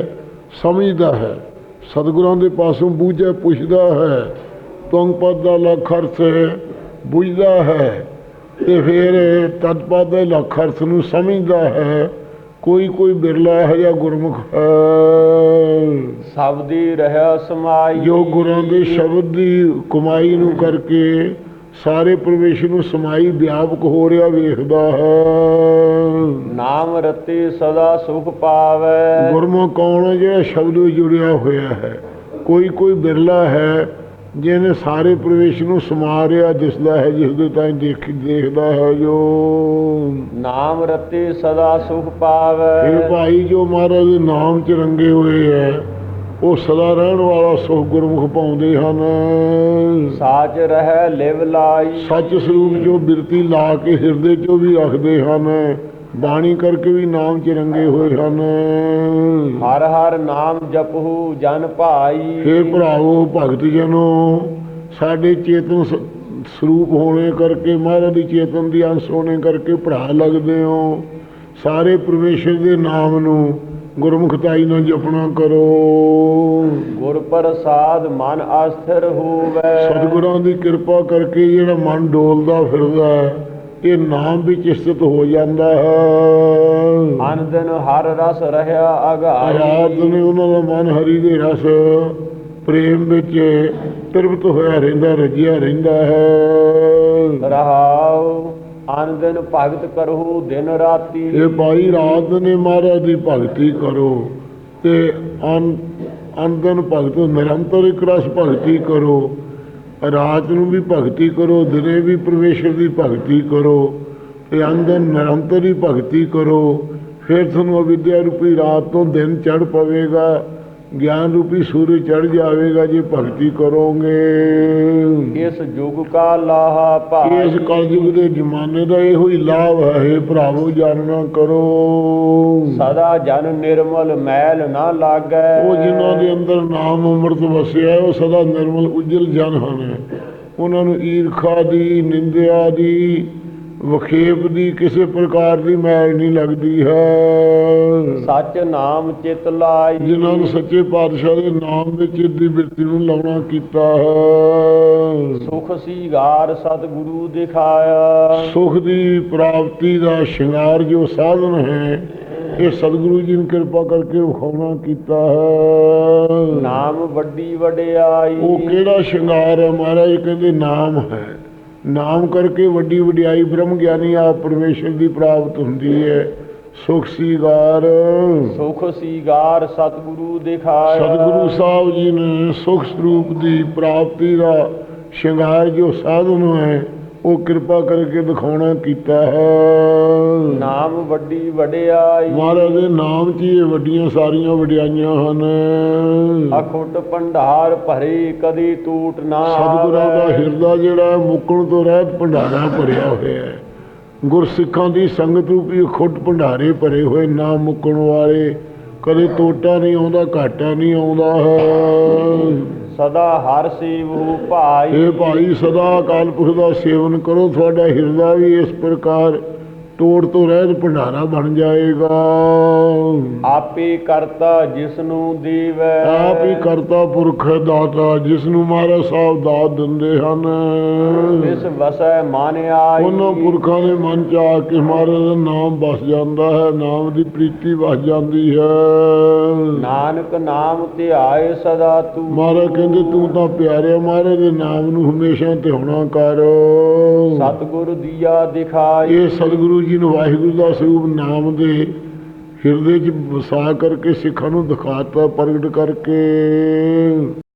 ਸਮਝਦਾ ਹੈ। ਸਤਿਗੁਰਾਂ ਦੇ ਪਾਸੋਂ ਬੂਝੈ, ਪੁੱਛਦਾ ਹੈ। ਤੁੰਗ ਪਦ ਦਾ ਲੱਖ ਅਰਥ ਬੁਝਦਾ ਹੈ ਤੇ ਫਿਰ ਤਦ ਪਦ ਦੇ ਲੱਖ ਅਰਥ ਨੂੰ ਸਮਝਦਾ ਹੈ। ਕੋਈ ਕੋਈ ਬਿਰਲਾ ਹੈ ਜਾਂ ਗੁਰਮੁਖ ਹੈ। ਸਬਦੀ ਰਹਿ ਸਮਾਈ। ਜੋ ਗੁਰਾਂ ਦੇ ਸ਼ਬਦ ਦੀ ਕਮਾਈ ਨੂੰ ਕਰਕੇ ਸਾਰੇ ਪਰਮੇਸ਼ਰ ਨੂੰ ਸਮਾਈ ਵਿਆਪਕ ਹੋ ਰਿਹਾ ਵੇਖਦਾ ਹੈ। ਨਾਮ ਰਤੇ ਸਦਾ ਸੁਖ ਪਾਵੈ। ਗੁਰਮੁਖ ਕੌਣ ਜਿਹੜਾ ਸ਼ਬਦ ਵਿੱਚ ਜੁੜਿਆ ਹੋਇਆ ਹੈ? ਕੋਈ ਕੋਈ ਬਿਰਲਾ ਹੈ ਜਿਹਨੇ ਸਾਰੇ ਪਰਮੇਸ਼ਰ ਨੂੰ ਸਮਾ ਰਿਹਾ ਦਿਸਦਾ ਹੈ ਜਿਸ ਦੇ ਤਾਂ ਦੇਖ ਦੇਖਦਾ ਹੈ ਜੋ। ਨਾਮ ਰਤੇ ਸਦਾ ਸੁਖ ਪਾਵੈ। ਇਹ ਭਾਈ ਜੋ ਮਹਾਰਾਜ ਦੇ ਨਾਮ ਚ ਰੰਗੇ ਹੋਏ ਹੈ ਉਹ ਸਦਾ ਰਹਿਣ ਵਾਲਾ ਸੁਖ ਗੁਰਮੁਖ ਪਾਉਂਦੇ ਹਨ। ਸਾਚ ਰਹਿ ਲਿਵ ਲਾਈ। ਸੱਚ ਸਰੂਪ ਜੋ ਬਿਰਤੀ ਲਾ ਕੇ ਹਿਰਦੇ ਚੋਂ ਵੀ ਰੱਖਦੇ ਹਨ। ਬਾਣੀ ਕਰਕੇ ਵੀ ਨਾਮ ਚ ਰੰਗੇ ਹੋਏ ਹਨ। ਹਰ ਹਰ ਨਾਮ ਜਪਹੁ ਜਨ ਭਾਈ। ਹੇ ਭਰਾਵੋ ਭਗਤ ਜਨੋ ਸਾਡੇ ਚੇਤਨ ਸਰੂਪ ਹੋਣੇ ਕਰਕੇ ਮਹਾਰਾਜ ਦੀ ਚੇਤਨ ਦੀ ਅੰਸ਼ ਹੋਣੇ ਕਰਕੇ ਭਰਾ ਲੱਗਦੇ ਹੋ। ਸਾਰੇ ਪਰਮੇਸ਼ਰ ਦੇ ਨਾਮ ਨੂੰ ਗੁਰਮੁਖਤਾਈ ਨਾਲ ਜਪਣਾ ਕਰੋ। ਗੁਰ ਪ੍ਰਸਾਦ ਮਨ ਆਸਥਿਰ ਹੋਵੈ। ਸਤਿਗੁਰਾਂ ਦੀ ਕਿਰਪਾ ਕਰਕੇ ਜਿਹੜਾ ਮਨ ਡੋਲਦਾ ਫਿਰਦਾ ਹੈ ਇਹ ਨਾਮ ਵਿੱਚ ਸਥਿਤ ਹੋ ਜਾਂਦਾ ਹੈ। ਦਿਨ ਹਰ ਰਸ ਰਹਿਆ ਰਾਤ ਅਗਾਈ ਨੇ ਉਹਨਾਂ ਦਾ ਮਨ ਹਰੀ ਦੇ ਰਸ ਪ੍ਰੇਮ ਵਿੱਚ ਤ੍ਰਿਪਤ ਹੋਇਆ ਰਹਿੰਦਾ ਰਜਿਆ ਰਹਿੰਦਾ ਹੈ। ਰਹਾਉ ਦਿਨ ਭਗਤ ਕਰਹੁ ਦਿਨ ਰਾਤੀ। ਇਹ ਭਾਈ ਰਾਤ ਨੇ ਮਹਾਰਾਜ ਦੀ ਭਗਤੀ ਕਰੋ ਤੇ ਅਨ ਅੰਦਨ ਭਗਤ ਨਿਰੰਤਰ ਇੱਕ ਰਸ ਭਗਤੀ ਕਰੋ। ਰਾਤ ਨੂੰ ਵੀ ਭਗਤੀ ਕਰੋ, ਦਿਨੇ ਵੀ ਪਰਮੇਸ਼ਰ ਦੀ ਭਗਤੀ ਕਰੋ ਤੇ ਅੰਦਨ ਨਿਰੰਤਰ ਹੀ ਭਗਤੀ ਕਰੋ, ਫਿਰ ਤੁਹਾਨੂੰ ਅਵਿਦਿਆ ਰੂਪੀ ਰਾਤ ਤੋਂ ਦਿਨ ਚੜ ਪਵੇਗਾ। ਗਿਆਨ ਰੂਪੀ ਸੂਰਜ ਚੜ ਜਾਵੇਗਾ ਜੇ ਭਗਤੀ ਕਰੋਗੇ। ਇਸ ਯੁਗ ਕਾ ਲਾਹਾ ਇਸ ਭਾਈ ਕਲਯੁਗ ਦੇ ਜ਼ਮਾਨੇ ਦਾ ਇਹੋ ਹੀ ਲਾਭ ਹੈ हे ਭਰਾਵੋ ਜਾਣਨਾ ਕਰੋ। ਸਦਾ ਜਨ ਨਿਰਮਲ ਮੈਲ ਨਾ ਲਾਗੈ। ਉਹ ਜਿਨ੍ਹਾਂ ਦੇ ਅੰਦਰ ਨਾਮ ਅੰਮ੍ਰਿਤ ਵਸਿਆ ਉਹ ਸਦਾ ਨਿਰਮਲ ਉਜਲ ਜਨ ਹਨ। ਉਹਨਾਂ ਨੂੰ ਈਰਖਾ ਦੀ ਨਿੰਦਿਆ ਦੀ ਵਖੇਪ ਦੀ ਕਿਸੇ ਪ੍ਰਕਾਰ ਦੀ ਮੈਲ ਨਹੀਂ ਲੱਗਦੀ ਹੈ। ਸੱਚ ਨਾਮ ਚਿਤ ਲਾਈ। ਜਿਨ੍ਹਾਂ ਨੂੰ ਸੱਚੇ ਪਾਤਸ਼ਾਹ ਦੇ ਨਾਮ ਵਿੱਚ ਦੀ ਬਿਰਤੀ ਨੂੰ ਲਾਉਣਾ ਕੀਤਾ ਹੈ। ਸੁਖ ਸੀਗਾਰ ਸਤਿਗੁਰੂ ਦਿਖਾਇਆ। ਸੁਖ ਦੀ ਪ੍ਰਾਪਤੀ ਦਾ ਸ਼ਿੰਗਾਰ ਜੋ ਸਾਧਨ ਹੈ ਇਹ ਸਤਿਗੁਰੂ ਜੀ ਨੇ ਕਿਰਪਾ ਕਰਕੇ ਵਿਖਾਉਣਾ ਕੀਤਾ ਹੈ। ਨਾਮ ਵੱਡੀ ਵਡਿਆਈ। ਉਹ ਕਿਹੜਾ ਸ਼ਿੰਗਾਰ ਹੈ? ਮਹਾਰਾਜ ਕਹਿੰਦੇ ਨਾਮ ਹੈ। ਨਾਮ ਕਰਕੇ ਵੱਡੀ ਵਡਿਆਈ ਬ੍ਰਹਮ ਗਿਆਨੀ ਆਪ ਪਰਮੇਸ਼ਰ ਦੀ ਪ੍ਰਾਪਤ ਹੁੰਦੀ ਹੈ। ਸੁਖ ਸੀਗਾਰ। ਸੁਖ ਸੀਗਾਰ ਸਤਿਗੁਰੂ ਦਿਖਾਇਆ। ਸਤਿਗੁਰੂ ਸਾਹਿਬ ਜੀ ਨੇ ਸੁਖ ਸਰੂਪ ਦੀ ਪ੍ਰਾਪਤੀ ਦਾ ਸ਼ਿੰਗਾਰ ਜੋ ਸਾਧਨ ਹੈ ਉਹ ਕਿਰਪਾ ਕਰਕੇ ਦਿਖਾਉਣਾ ਕੀਤਾ ਹੈ। ਨਾਮ ਵੱਡੀ ਵਡਿਆਈ। ਮਹਾਰਾਜ ਦੇ ਨਾਮ 'ਚ ਹੀ ਇਹ ਵੱਡੀਆਂ ਸਾਰੀਆਂ ਵਡਿਆਈਆਂ ਹਨ। ਅਖੁੱਟ ਭੰਡਾਰ ਭਰੇ ਕਦੀ ਟੂਟ ਨਾ ਸਤਿਗੁਰਾਂ ਦਾ। ਹਿਰਦਾ ਜਿਹੜਾ ਮੁੱਕਣ ਤੋਂ ਰਹਿਤ ਭੰਡਾਰਾ ਭਰਿਆ ਹੋਇਆ ਹੈ। ਗੁਰਸਿੱਖਾਂ ਦੀ ਸੰਗਤ ਰੂਪੀ ਖੁੱਟ ਭੰਡਾਰੇ ਭਰੇ ਹੋਏ ਨਾ ਮੁੱਕਣ ਵਾਲੇ। ਕਦੇ ਤੋਟਾ ਨਹੀਂ ਆਉਂਦਾ ਘਾਟਾ ਨਹੀਂ ਆਉਂਦਾ ਹੈ। ਸਦਾ ਹਰ ਸੇਵੂ ਭਾਈ ਇਹ ਭਾਈ, ਸਦਾ ਅਕਾਲ ਪੁਰਖ ਦਾ ਸੇਵਨ ਕਰੋ, ਤੁਹਾਡਾ ਹਿਰਦਾ ਵੀ ਇਸ ਪ੍ਰਕਾਰ ਤੋੜ ਤੋਂ ਰਹਿਤ ਭੰਡਾਰਾ ਬਣ ਜਾਏਗਾ। ਆਪੇ ਕਰਤਾ ਜਿਸ ਨੂੰ ਦੇਵੈ। ਆਪ ਹੀ ਕਰਤਾ ਪੁਰਖ ਹੈ ਦਾਤਾ ਜਿਸ ਨੂੰ ਮਹਾਰਾਜ ਸਾਹਿਬ ਦਾਤ ਦਿੰਦੇ ਹਨ। ਇਸ ਵਸੈ ਮਨ ਆਈ। ਉਹਨਾਂ ਪੁਰਖਾਂ ਦੇ ਮਨ ਚ ਆ ਕੇ ਮਹਾਰਾਜ ਦਾ ਨਾਮ ਵਸ ਜਾਂਦਾ ਹੈ ਨਾਮ ਦੀ ਪ੍ਰੀਤੀ ਵਸ ਜਾਂਦੀ ਹੈ। ਨਾਨਕ ਨਾਮ ਧਿਆਏ ਸਦਾ ਤੂੰ। ਮਹਾਰਾਜ ਕਹਿੰਦੇ ਤੂੰ ਤਾਂ ਪਿਆਰਿਆ ਮਹਾਰਾਜ ਦੇ ਨਾਮ ਨੂੰ ਹਮੇਸ਼ਾ ਧਿਆਉਣਾ ਕਰ। ਸਤਿਗੁਰ ਦੀਆ ਦਿਖਾਈ। ਇਹ ਸਤਿਗੁਰੂ ਜੀ ਨੇ ਵਾਹਿਗੁਰੂ ਦਾ ਸਰੂਪ ਨਾਮ ਦੇ ਹਿਰਦੇ 'ਚ ਵਸਾ ਕਰਕੇ ਸਿੱਖਾਂ ਨੂੰ ਦਿਖਾਤਾ ਪ੍ਰਗਟ ਕਰਕੇ।